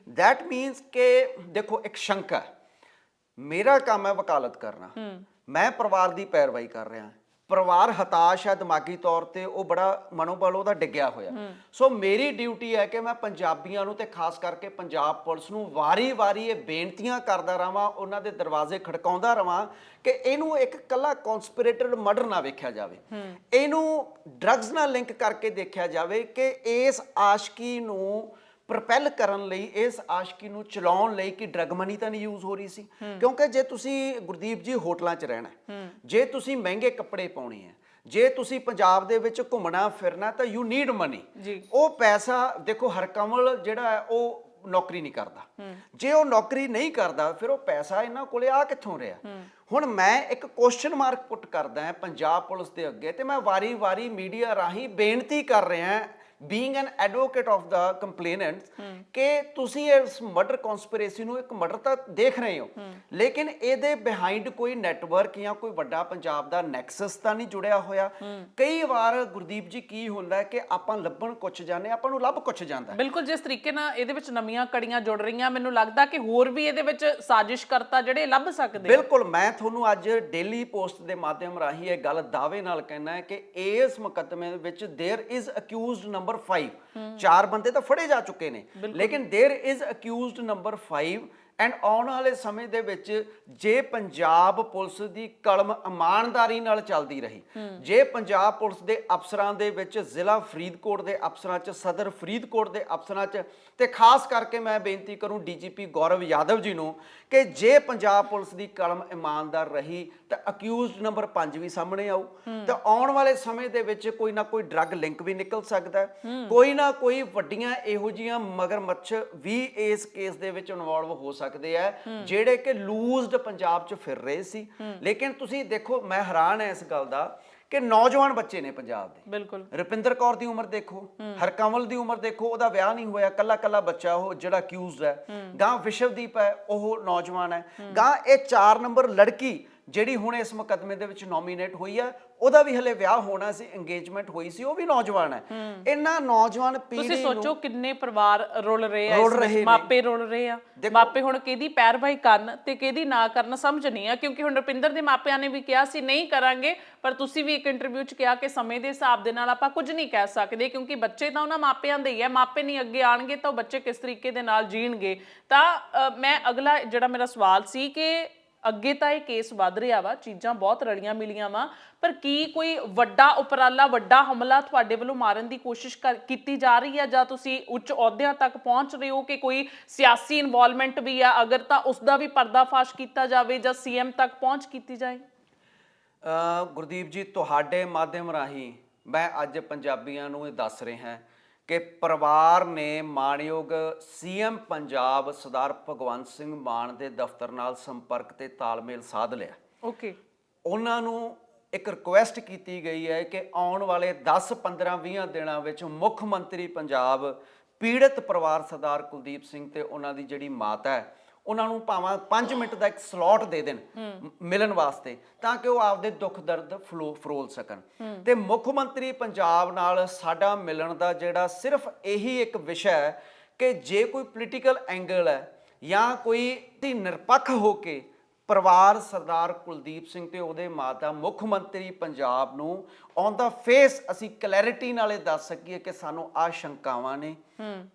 ਦੈਟ ਮੀਨਸ ਕਿ ਦੇਖੋ ਇੱਕ ਸ਼ੰਕਾ। ਮੇਰਾ ਕੰਮ ਹੈ ਵਕਾਲਤ ਕਰਨਾ ਮੈਂ ਪਰਿਵਾਰ ਦੀ ਪੈਰਵਾਈ ਕਰ ਰਿਹਾ ਪਰਿਵਾਰ ਹਤਾਸ਼ ਹੈ ਦਿਮਾਗੀ ਤੌਰ ਤੇ ਉਹ ਬੜਾ ਮਨੋਬਲ ਉਹਦਾ ਡਿੱਗਿਆ ਹੋਇਆ। ਸੋ ਮੇਰੀ ਡਿਊਟੀ ਹੈ ਕਿ ਮੈਂ ਪੰਜਾਬੀਆਂ ਨੂੰ ਤੇ ਖਾਸ ਕਰਕੇ ਪੰਜਾਬ ਪੁਲਿਸ ਨੂੰ ਵਾਰੀ-ਵਾਰੀ ਇਹ ਬੇਨਤੀਆਂ ਕਰਦਾ ਰਵਾਂ ਉਹਨਾਂ ਦੇ ਦਰਵਾਜ਼ੇ ਖੜਕਾਉਂਦਾ ਰਵਾਂ ਕਿ ਇਹਨੂੰ ਇੱਕ ਕੱਲਾ ਕਨਸਪੀਰੇਟਡ ਮਰਡਰ ਨਾ ਵੇਖਿਆ ਜਾਵੇ। ਇਹਨੂੰ ਡਰੱਗਸ ਨਾਲ ਲਿੰਕ ਕਰਕੇ ਦੇਖਿਆ ਜਾਵੇ ਕਿ ਇਸ ਆਸ਼ਕੀ ਨੂੰ ਪ੍ਰਪੈਲ ਕਰਨ ਲਈ ਇਸ ਆਸ਼ਕੀ ਨੂੰ ਚਲਾਉਣ ਲਈ ਕਿ ਡਰਗ ਮਨੀ ਤਾਂ ਨਹੀਂ ਯੂਜ਼ ਹੋ ਰਹੀ ਸੀ? ਕਿਉਂਕਿ ਜੇ ਤੁਸੀਂ ਗੁਰਦੀਪ ਜੀ ਹੋਟਲਾਂ 'ਚ ਰਹਿਣਾ ਹੈ, ਜੇ ਤੁਸੀਂ ਮਹਿੰਗੇ ਕੱਪੜੇ ਪਾਉਣੇ ਆ ਜੇ ਤੁਸੀਂ ਪੰਜਾਬ ਦੇ ਵਿੱਚ ਘੁੰਮਣਾ ਫਿਰਨਾ ਤਾਂ ਯੂ ਨੀਡ ਮਨੀ। ਉਹ ਪੈਸਾ ਦੇਖੋ ਹਰਕਮਲ ਜਿਹੜਾ ਹੈ ਉਹ ਨੌਕਰੀ ਨਹੀਂ ਕਰਦਾ। ਜੇ ਉਹ ਨੌਕਰੀ ਨਹੀਂ ਕਰਦਾ ਫਿਰ ਉਹ ਪੈਸਾ ਇਹਨਾਂ ਕੋਲੇ ਆ ਕਿੱਥੋਂ ਰਿਹਾ? ਹੁਣ ਮੈਂ ਇੱਕ ਕੁਐਸਚਨ ਮਾਰਕ ਪੁੱਟ ਕਰਦਾ ਹਾਂ ਪੰਜਾਬ ਪੁਲਿਸ ਦੇ ਅੱਗੇ ਤੇ ਮੈਂ ਵਾਰੀ-ਵਾਰੀ ਮੀਡੀਆ ਰਾਹੀਂ ਬੇਨਤੀ ਕਰ ਰਿਹਾ Being an advocate of the complainant ਕਿ ਤੁਸੀਂ ਇਸ ਮਰਡਰ ਕਨਸਪੀਰੇਸੀ ਨੂੰ ਇੱਕ ਮਰਡਰ ਤਾਂ ਦੇਖ ਰਹੇ ਹੋ ਲੇਕਿਨ ਇਹਦੇ ਬਿਹਾਈਂਡ ਕੋਈ ਨੈਟਵਰਕ ਜਾਂ ਕੋਈ ਵੱਡਾ ਪੰਜਾਬ ਦਾ ਨੈਕਸਸ ਤਾਂ ਨਹੀਂ ਜੁੜਿਆ ਹੋਇਆ ਕਈ ਵਾਰ ਗੁਰਦੀਪ ਜੀ ਕੀ ਹੁੰਦਾ ਹੈ ਕਿ ਆਪਾਂ ਲੱਭਣ ਕੁਛ ਜਾਂਦੇ ਆਪਾਂ ਨੂੰ ਲੱਭ ਕੁਛ ਜਾਂਦਾ ਹੈ। ਬਿਲਕੁਲ ਜਿਸ ਤਰੀਕੇ ਨਾਲ ਇਹਦੇ ਵਿੱਚ ਨਵੀਆਂ ਕੜੀਆਂ ਜੁੜ ਰਹੀਆਂ ਮੈਨੂੰ ਲੱਗਦਾ ਕਿ ਹੋਰ ਵੀ ਇਹਦੇ ਵਿੱਚ ਸਾਜ਼ਿਸ਼ਕਰਤਾ ਜਿਹੜੇ ਲੱਭ ਸਕਦੇ ਆ। ਬਿਲਕੁਲ ਮੈਂ ਤੁਹਾਨੂੰ ਅੱਜ ਡੇਲੀ ਪੋਸਟ ਦੇ ਮਾਧਿਅਮ ਰਾਹੀਂ ਇਹ ਗੱਲ ਦਾਅਵੇ ਨਾਲ ਕਹਿਣਾ ਹੈ ਕਿ ਇਸ ਮੁਕੱਦਮੇ ਵਿੱਚ देयर इज ਅਕਿਊਜ਼ਡ ਨੰਬਰ 5 ਚਾਰ ਬੰਦੇ ਤਾਂ ਫੜੇ ਜਾ ਚੁੱਕੇ ਨੇ ਲੇਕਿਨ there is accused number 5 and ਆਉਣ ਵਾਲੇ ਸਮੇਂ ਦੇ ਵਿੱਚ ਜੇ ਪੰਜਾਬ ਪੁਲਿਸ ਦੀ ਕਲਮ ਇਮਾਨਦਾਰੀ ਨਾਲ ਚੱਲਦੀ ਰਹੀ ਜੇ ਪੰਜਾਬ ਪੁਲਿਸ ਦੇ ਅਫਸਰਾਂ ਦੇ ਵਿੱਚ ਜ਼ਿਲ੍ਹਾ ਫਰੀਦਕੋਟ ਦੇ ਅਫਸਰਾਂ 'ਚ ਸਦਰ ਫਰੀਦਕੋਟ ਦੇ ਅਫਸਰਾਂ 'ਚ ਤੇ ਖਾਸ ਕਰਕੇ ਮੈਂ ਬੇਨਤੀ ਕਰੂੰ ਡੀਜੀਪੀ ਗੌਰਵ ਯਾਦਵ ਜੀ ਨੂੰ ਕਿ ਜੇ ਪੰਜਾਬ ਪੁਲਿਸ ਦੀ ਕਲਮ ਇਮਾਨਦਾਰ ਰਹੀ ਤਾਂ ਅਕਿਊਜ਼ਡ ਨੰਬਰ 5 ਵੀ ਸਾਹਮਣੇ ਆਊ। ਤੇ ਆਉਣ ਵਾਲੇ ਸਮੇਂ ਦੇ ਵਿੱਚ ਕੋਈ ਨਾ ਕੋਈ ਡਰੱਗ ਲਿੰਕ ਵੀ ਨਿਕਲ ਸਕਦਾ ਕੋਈ ਨਾ ਕੋਈ ਵੱਡੀਆਂ ਇਹੋ ਜੀਆਂ ਮਗਰਮੱਛ ਵੀ ਇਸ ਕੇਸ ਦੇ ਵਿੱਚ ਇਨਵੋਲਵ ਹੋ ਸਕਦੇ ਆ ਜਿਹੜੇ ਕਿ ਲੂਜ਼ਡ ਪੰਜਾਬ 'ਚ ਫਿਰ ਰਹੇ ਸੀ। ਲੇਕਿਨ ਤੁਸੀਂ ਦੇਖੋ ਮੈਂ ਹੈਰਾਨ ਹਾਂ ਇਸ ਗੱਲ ਦਾ ਕਿ ਨੌਜਵਾਨ ਬੱਚੇ ਨੇ ਪੰਜਾਬ ਦੇ। ਬਿਲਕੁਲ। ਰੁਪਿੰਦਰ ਕੌਰ ਦੀ ਉਮਰ ਦੇਖੋ ਹਰਕਮਲ ਦੀ ਉਮਰ ਦੇਖੋ ਉਹਦਾ ਵਿਆਹ ਨਹੀਂ ਹੋਇਆ ਕੱਲਾ ਕੱਲਾ ਬੱਚਾ ਉਹ ਜਿਹੜਾ ਅਕਿਊਜ਼ਡ ਹੈ। ਗਾਂ ਵਿਸ਼ਵਦੀਪ ਹੈ ਉਹ ਨੌਜਵਾਨ ਹੈ। ਗਾਂ ਇਹ 4 ਨੰਬਰ ਲੜਕੀ ਜਿਹੜੀ ਹੁਣ ਇਸ ਮੁਕੱਦਮੇ ਦੇ ਵਿੱਚ ਨੋਮੀਨੇਟ ਹੋਈ ਹੈ ਉਹਦਾ ਵੀ ਹਲੇ ਵਿਆਹ ਹੋਣਾ ਸੀ ਇੰਗੇਜਮੈਂਟ ਹੋਈ ਸੀ ਉਹ ਵੀ ਨੌਜਵਾਨ ਹੈ। ਇਹਨਾਂ ਨੌਜਵਾਨ ਤੁਸੀਂ ਪੀੜ੍ਹੀ ਸੋਚੋ ਕਿੰਨੇ ਪਰਿਵਾਰ ਰੁਲ ਰਹੇ ਆ ਰੁਲ ਇਸ ਵਿੱਚ, ਰਹੇ ਨੇ। ਮਾਪੇ ਰੁਲ ਰਹੇ ਆ। ਮਾਪੇ ਹੁਣ ਕਿਹਦੀ ਪੈਰਵਾਈ ਕਰਨ ਤੇ ਕਿਹਦੀ ਨਾ ਕਰਨ ਸਮਝ ਨਹੀਂ ਆ ਕਿਉਂਕਿ ਹੁਣ ਰੁਪਿੰਦਰ ਦੇ ਮਾਪਿਆਂ ਨੇ ਵੀ ਕਿਹਾ ਸੀ ਨਹੀਂ ਕਰਾਂਗੇ। ਪਰ ਤੁਸੀਂ ਵੀ ਇੱਕ ਇੰਟਰਵਿਊ 'ਚ ਕਿਹਾ ਕਿ ਸਮੇਂ ਦੇ ਹਿਸਾਬ ਦੇ ਨਾਲ ਆਪਾਂ ਕੁਝ ਨਹੀਂ ਕਹਿ ਸਕਦੇ ਕਿਉਂਕਿ ਬੱਚੇ ਤਾਂ ਉਹਨਾਂ ਮਾਪਿਆਂ ਦੇ ਹੀ ਆ। ਮਾਪੇ ਨਹੀਂ ਅੱਗੇ ਆਣਗੇ ਤਾਂ ਉਹ ਬੱਚੇ ਕਿਸ ਤਰੀਕੇ ਦੇ ਨਾਲ ਜੀਣਗੇ। ਤਾਂ ਅ, ਮੈਂ ਅਗਲਾ ਜਿਹੜਾ ਮੇਰਾ ਸਵਾਲ ਸੀ ਕਿ ਅੱਗੇ ਤਾਂ ਇਹ ਕੇਸ ਵੱਧ ਰਿਹਾ ਵਾ, ਚੀਜ਼ਾਂ ਬਹੁਤ ਰਲੀਆਂ ਮਿਲੀਆਂ ਵਾ, ਪਰ ਕੀ ਕੋਈ ਵੱਡਾ ਉਪਰਾਲਾ, ਵੱਡਾ ਹਮਲਾ ਤੁਹਾਡੇ ਵੱਲੋਂ ਮਾਰਨ ਦੀ ਕੋਸ਼ਿਸ਼ ਕਰ- ਕੀਤੀ ਜਾ ਰਹੀ ਹੈ? ਜਾਂ ਤੁਸੀਂ ਉੱਚ ਅਹੁਦਿਆਂ ਤੱਕ ਪਹੁੰਚ ਰਹੇ ਹੋ ਕਿ ਕੋਈ ਸਿਆਸੀ ਇਨਵੋਲਵਮੈਂਟ ਵੀ ਆ, ਅਗਰ ਤਾਂ ਉਸ ਦਾ ਵੀ ਪਰਦਾਫਾਸ਼ ਕੀਤਾ ਜਾਵੇ ਜਾਂ ਸੀਐਮ ਤੱਕ ਪਹੁੰਚ ਕੀਤੀ ਜਾਏ? ਗੁਰਦੀਪ ਜੀ, ਤੁਹਾਡੇ ਮਾਧਿਅਮ ਰਾਹੀਂ ਮੈਂ ਅੱਜ ਪੰਜਾਬੀਆਂ ਨੂੰ ਇਹ ਦੱਸ ਰਿਹਾ। ਹਾਂ ਕਿ ਪਰਿਵਾਰ ਨੇ ਮਾਣਯੋਗ ਸੀਐਮ ਪੰਜਾਬ ਸਰਦਾਰ ਭਗਵੰਤ ਸਿੰਘ ਮਾਨ ਦੇ ਦਫ਼ਤਰ ਨਾਲ ਸੰਪਰਕ ਤੇ ਤਾਲਮੇਲ ਸਾਧ ਲਿਆ। ਓਕੇ। ਉਹਨਾਂ ਨੂੰ ਇੱਕ ਰਿਕੁਐਸਟ ਕੀਤੀ ਗਈ ਹੈ ਕਿ ਆਉਣ ਵਾਲੇ 10 15 20 ਦਿਨਾਂ ਵਿੱਚ ਮੁੱਖ ਮੰਤਰੀ ਪੰਜਾਬ ਪੀੜਤ ਪਰਿਵਾਰ ਸਰਦਾਰ ਕੁਲਦੀਪ ਸਿੰਘ ਤੇ ਉਹਨਾਂ ਦੀ ਜਿਹੜੀ ਮਾਤਾ ਹੈ ਉਹਨਾਂ ਨੂੰ ਭਾਵੇਂ 5 ਮਿੰਟ ਦਾ ਇੱਕ ਸਲੋਟ ਦੇ ਦੇਣ ਮਿਲਣ ਵਾਸਤੇ ਤਾਂ ਕਿ ਉਹ ਆਪਦੇ ਦੁੱਖ ਦਰਦ ਫਲੋ ਫਰੋਲ ਸਕਣ। ਤੇ ਮੁੱਖ ਮੰਤਰੀ ਪੰਜਾਬ ਨਾਲ ਸਾਡਾ ਮਿਲਣ ਦਾ ਜਿਹੜਾ ਸਿਰਫ ਇਹੀ ਇੱਕ ਵਿਸ਼ਾ ਹੈ ਕਿ ਜੇ ਕੋਈ ਪੋਲੀਟੀਕਲ ਐਂਗਲ ਹੈ ਜਾਂ ਕੋਈ ਨਿਰਪੱਖ ਹੋ ਕੇ ਪਰਿਵਾਰ ਸਰਦਾਰ ਕੁਲਦੀਪ ਸਿੰਘ ਤੇ ਉਹਦੇ ਮਾਤਾ ਮੁੱਖ ਮੰਤਰੀ ਪੰਜਾਬ ਨੂੰ ਔਨ ਦਾ ਫੇਸ ਅਸੀਂ ਕਲੈਰਿਟੀ ਨਾਲ ਇਹ ਦੱਸ ਸਕੀਏ ਕਿ ਸਾਨੂੰ ਆ ਸ਼ੰਕਾਵਾਂ ਨੇ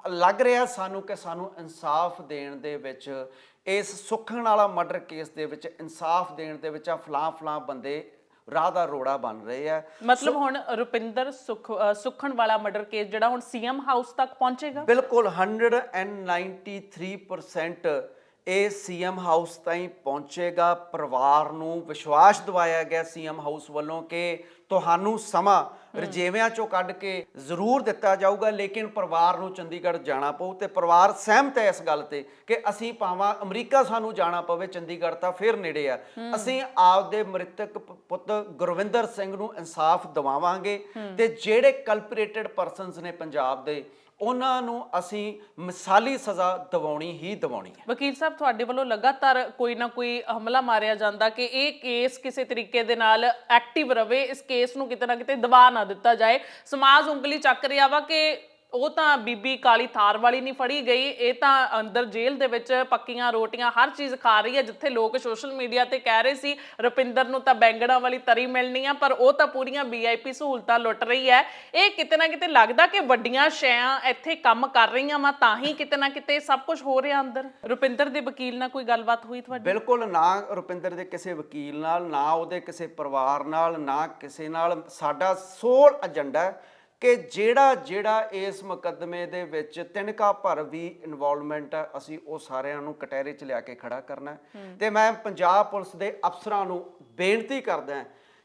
ਲੱਗ ਰਿਹਾ ਸਾਨੂੰ ਕਿ ਸਾਨੂੰ ਇਨਸਾਫ ਦੇਣ ਦੇ ਵਿੱਚ ਇਸ ਸੁਖਣ ਵਾਲਾ ਮਰਡਰ ਕੇਸ ਦੇ ਵਿੱਚ ਇਨਸਾਫ ਦੇਣ ਦੇ ਵਿੱਚ ਆ ਫਲਾਂ ਫਲਾਂ ਬੰਦੇ ਰਾਹ ਦਾ ਰੋੜਾ ਬਣ ਰਹੇ ਆ। ਮਤਲਬ ਹੁਣ ਰੁਪਿੰਦਰ ਸੁਖ ਸੁਖਣ ਵਾਲਾ ਮਰਡਰ ਕੇਸ ਜਿਹੜਾ ਹੁਣ ਸੀਐਮ ਹਾਊਸ ਤੱਕ ਪਹੁੰਚੇਗਾ? ਬਿਲਕੁਲ 193% ਇਹ ਸੀਐਮ ਹਾਊਸ ਤਾਈਂ ਪਹੁੰਚੇਗਾ ਪਰਿਵਾਰ ਨੂੰ ਵਿਸ਼ਵਾਸ ਦਿਵਾਇਆ ਗਿਆ ਸੀਐਮ ਹਾਊਸ ਵੱਲੋਂ ਕਿ ਤੁਹਾਨੂੰ ਸਮਾਂ ਰਜੇਵਿਆਂ ਚੋਂ ਕੱਢ ਕੇ ਜ਼ਰੂਰ ਦਿੱਤਾ ਜਾਊਗਾ ਲੇਕਿਨ ਪਰਿਵਾਰ ਨੂੰ ਚੰਡੀਗੜ੍ਹ ਜਾਣਾ ਪਊ ਤੇ ਪਰਿਵਾਰ ਸਹਿਮਤ ਹੈ ਇਸ ਗੱਲ ਤੇ ਕਿ ਅਸੀਂ ਭਾਵਾਂ ਅਮਰੀਕਾ ਸਾਨੂੰ ਜਾਣਾ ਪਵੇ ਚੰਡੀਗੜ੍ਹ ਤਾਂ ਫਿਰ ਨੇੜੇ ਆ। ਅਸੀਂ ਆਪਦੇ ਮ੍ਰਿਤਕ ਪੁੱਤ ਗੁਰਵਿੰਦਰ ਸਿੰਘ ਨੂੰ ਇਨਸਾਫ ਦਿਵਾਵਾਂਗੇ ਤੇ ਜਿਹੜੇ ਕਲਪਰੇਟਡ ਪਰਸਨਸ ਨੇ ਪੰਜਾਬ ਦੇ ਉਹਨਾਂ ਨੂੰ ਅਸੀਂ ਮਿਸਾਲੀ ਸਜ਼ਾ ਦਿਵਾਉਣੀ ਹੀ ਦਿਵਾਉਣੀ ਹੈ। ਵਕੀਲ ਸਾਹਿਬ, ਤੁਹਾਡੇ ਵੱਲੋਂ ਲਗਾਤਾਰ ਕੋਈ ਨਾ ਕੋਈ ਹਮਲਾ ਮਾਰਿਆ ਜਾਂਦਾ ਕਿ ਇਹ ਕੇਸ ਕਿਸੇ ਤਰੀਕੇ ਦੇ ਨਾਲ ਐਕਟਿਵ ਰਵੇ, ਇਸ ਕੇਸ ਨੂੰ ਕਿਤੇ ਨਾ ਕਿਤੇ ਦਬਾ ਨਾ ਦਿੱਤਾ ਜਾਏ। ਸਮਾਜ ਉਂਗਲੀ ਚੱਕ ਰਿਹਾ ਵਾ ਕਿ ਉਹ ਤਾਂ ਬੀਬੀ ਕਾਲੀ ਥਾਰ ਵਾਲੀ ਨਹੀਂ ਫੜੀ ਗਈ, ਇਹ ਤਾਂ ਅੰਦਰ ਜੇਲ੍ਹ ਦੇ ਵਿੱਚ ਪੱਕੀਆਂ ਰੋਟੀਆਂ ਹਰ ਚੀਜ਼ ਖਾ ਰਹੀ ਹੈ, ਜਿੱਥੇ ਲੋਕ ਸੋਸ਼ਲ ਮੀਡੀਆ ਤੇ ਕਹਿ ਰਹੇ ਸੀ, ਰੁਪਿੰਦਰ ਨੂੰ ਤਾਂ ਬੈਂਗਣਾ ਵਾਲੀ ਤਰੀ ਮਿਲਣੀ ਆ, ਪਰ ਉਹ ਤਾਂ ਪੂਰੀਆਂ ਵੀਆਈਪੀ ਸਹੂਲਤਾਂ ਲੁੱਟ ਰਹੀ ਹੈ। ਇਹ ਕਿਤੇ ਨਾ ਕਿਤੇ ਲੱਗਦਾ ਕਿ ਵੱਡੀਆਂ ਸ਼ੈਆਂ ਇੱਥੇ ਕੰਮ ਕਰ ਰਹੀਆਂ ਵਾ, ਤਾਂ ਹੀ ਕਿਤੇ ਨਾ ਕਿਤੇ ਸਭ ਕੁਝ ਹੋ ਰਿਹਾ ਅੰਦਰ। ਰੁਪਿੰਦਰ ਦੇ ਵਕੀਲ ਨਾਲ ਕੋਈ ਗੱਲਬਾਤ ਹੋਈ ਤੁਹਾਡੀ? ਬਿਲਕੁਲ, ਨਾ ਰੁਪਿੰਦਰ ਦੇ ਕਿਸੇ ਵਕੀਲ ਨਾਲ, ਨਾ ਉਹਦੇ ਕਿਸੇ ਪਰਿਵਾਰ ਨਾਲ, ਨਾ ਕਿਸੇ ਨਾਲ ਸਾਡਾ ਸੋਲ ਏਜੰਡਾ ਕਿ ਜਿਹੜਾ ਜਿਹੜਾ ਇਸ ਮੁਕੱਦਮੇ ਦੇ ਵਿੱਚ ਤਿਨਕਾ ਭਰ ਵੀ ਇਨਵੋਲਵਮੈਂਟ ਹੈ ਅਸੀਂ ਉਹ ਸਾਰਿਆਂ ਨੂੰ ਕਟਹਿਰੇ 'ਚ ਲਿਆ ਕੇ ਖੜਾ ਕਰਨਾ। ਤੇ ਮੈਂ ਪੰਜਾਬ ਪੁਲਿਸ ਦੇ ਅਫਸਰਾਂ ਨੂੰ ਬੇਨਤੀ ਕਰਦਾ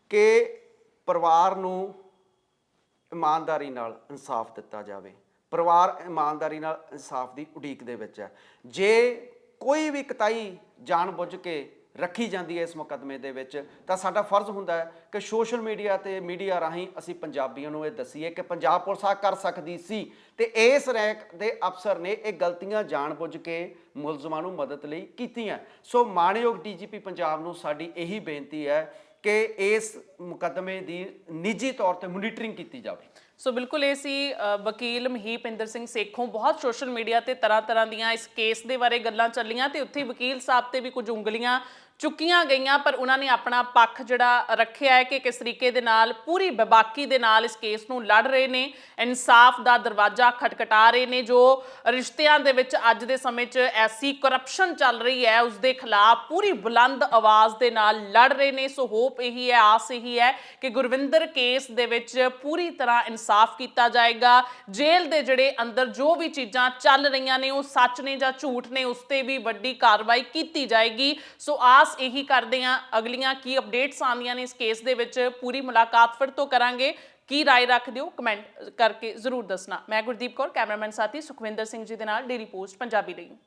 ਕਿ ਪਰਿਵਾਰ ਨੂੰ ਇਮਾਨਦਾਰੀ ਨਾਲ ਇਨਸਾਫ ਦਿੱਤਾ ਜਾਵੇ। ਪਰਿਵਾਰ ਇਮਾਨਦਾਰੀ ਨਾਲ ਇਨਸਾਫ ਦੀ ਉਡੀਕ ਦੇ ਵਿੱਚ ਹੈ। ਜੇ ਕੋਈ ਵੀ ਕਤਾਈ ਜਾਣਬੁੱਝ ਕੇ ਰੱਖੀ ਜਾਂਦੀ ਹੈ ਇਸ ਮੁਕੱਦਮੇ ਦੇ ਵਿੱਚ ਤਾਂ ਸਾਡਾ ਫਰਜ਼ ਹੁੰਦਾ ਹੈ ਕਿ ਸੋਸ਼ਲ ਮੀਡੀਆ ਤੇ ਮੀਡੀਆ ਰਾਹੀਂ ਅਸੀਂ ਪੰਜਾਬੀਆਂ ਨੂੰ ਇਹ ਦਸੀਏ ਕਿ ਪੰਜਾਬ ਪੁਲਿਸ ਆ ਕਰ ਸਕਦੀ ਸੀ ਤੇ ਇਸ ਰੈਂਕ ਦੇ ਅਫਸਰ ਨੇ ਇਹ ਗਲਤੀਆਂ ਜਾਣਬੁੱਝ ਕੇ ਮੁਲਜ਼ਮਾਂ ਨੂੰ ਮਦਦ ਲਈ ਕੀਤੀਆਂ। ਸੋ ਮਾਣਯੋਗ ਡੀਜੀਪੀ ਪੰਜਾਬ ਨੂੰ ਸਾਡੀ ਇਹੀ ਬੇਨਤੀ ਹੈ ਕਿ ਇਸ ਮੁਕੱਦਮੇ ਦੀ ਨਿੱਜੀ ਤੌਰ ਤੇ ਮੋਨੀਟਰਿੰਗ ਕੀਤੀ ਜਾਵੇ। ਸੋ ਬਿਲਕੁਲ ਇਹ ਸੀ ਅ, ਵਕੀਲ ਮਹੀਪਿੰਦਰ ਸਿੰਘ ਸੇਖੋਂ ਬਹੁਤ ਸੋਸ਼ਲ ਮੀਡੀਆ ਤੇ ਤਰ੍ਹਾਂ ਤਰ੍ਹਾਂ ਦੀਆਂ ਇਸ ਕੇਸ ਦੇ ਬਾਰੇ ਗੱਲਾਂ ਚੱਲੀਆਂ ਤੇ ਉੱਥੇ ਵਕੀਲ ਸਾਹਿਬ ਤੇ ਵੀ ਕੁਝ ਉਂਗਲੀਆਂ ਚੁੱਕੀਆਂ ਗਈਆਂ, ਪਰ ਉਹਨਾਂ ਨੇ ਆਪਣਾ ਪੱਖ ਜਿਹੜਾ ਰੱਖਿਆ ਹੈ ਕਿ ਕਿਸ ਤਰੀਕੇ ਦੇ ਨਾਲ ਪੂਰੀ ਬੇਬਾਕੀ ਦੇ ਨਾਲ ਇਸ ਕੇਸ ਨੂੰ ਲੜ ਰਹੇ ਨੇ, ਇਨਸਾਫ ਦਾ ਦਰਵਾਜ਼ਾ ਖਟਖਟਾ ਰਹੇ ਨੇ, ਜੋ ਰਿਸ਼ਤਿਆਂ ਦੇ ਵਿੱਚ ਅੱਜ ਦੇ ਸਮੇਂ 'ਚ ਐਸੀ ਕਰਪਸ਼ਨ ਚੱਲ ਰਹੀ ਹੈ, ਉਸ ਦੇ ਖਿਲਾਫ ਪੂਰੀ ਬੁਲੰਦ ਆਵਾਜ਼ ਦੇ ਨਾਲ ਲੜ ਰਹੇ ਨੇ, ਸੋ ਹੋਪ ਇਹੀ ਹੈ, ਆਸ ਇਹੀ ਹੈ ਕਿ ਗੁਰਵਿੰਦਰ ਕੇਸ ਦੇ ਵਿੱਚ ਪੂਰੀ ਤਰ੍ਹਾਂ ਇਨਸਾਫ ਕੀਤਾ ਜਾਏਗਾ। ਜੇਲ੍ਹ ਦੇ ਜਿਹੜੇ ਅੰਦਰ ਜੋ ਵੀ ਚੀਜ਼ਾਂ ਚੱਲ ਰਹੀਆਂ ਨੇ, ਉਹ ਸੱਚ ਨੇ ਜਾਂ ਝੂਠ ਨੇ, ਉਸ ਤੇ ਵੀ ਵੱਡੀ ਕਾਰਵਾਈ ਕੀਤੀ ਜਾਏਗੀ। ਸੋ ਆਸ ਇਹੀ ਕਰਦੇ ਹਾਂ। ਅਗਲੀਆਂ ਕੀ ਅਪਡੇਟਸ ਆਉਂਦੀਆਂ ਨੇ ਇਸ ਕੇਸ ਦੇ ਵਿੱਚ, ਪੂਰੀ ਮੁਲਾਕਾਤ ਫਿਰ ਤੋਂ ਕਰਾਂਗੇ। ਕੀ ਰਾਏ ਰੱਖਦੇ ਹੋ? ਕਮੈਂਟ ਕਰਕੇ ਜ਼ਰੂਰ ਦੱਸਣਾ। ਮੈਂ ਗੁਰਦੀਪ ਕੌਰ, ਕੈਮਰਾਮੈਨ ਸਾਥੀ ਸੁਖਵਿੰਦਰ ਸਿੰਘ ਜੀ ਦੇ ਨਾਲ ਡੇਲੀ ਪੋਸਟ ਪੰਜਾਬੀ ਲਈ।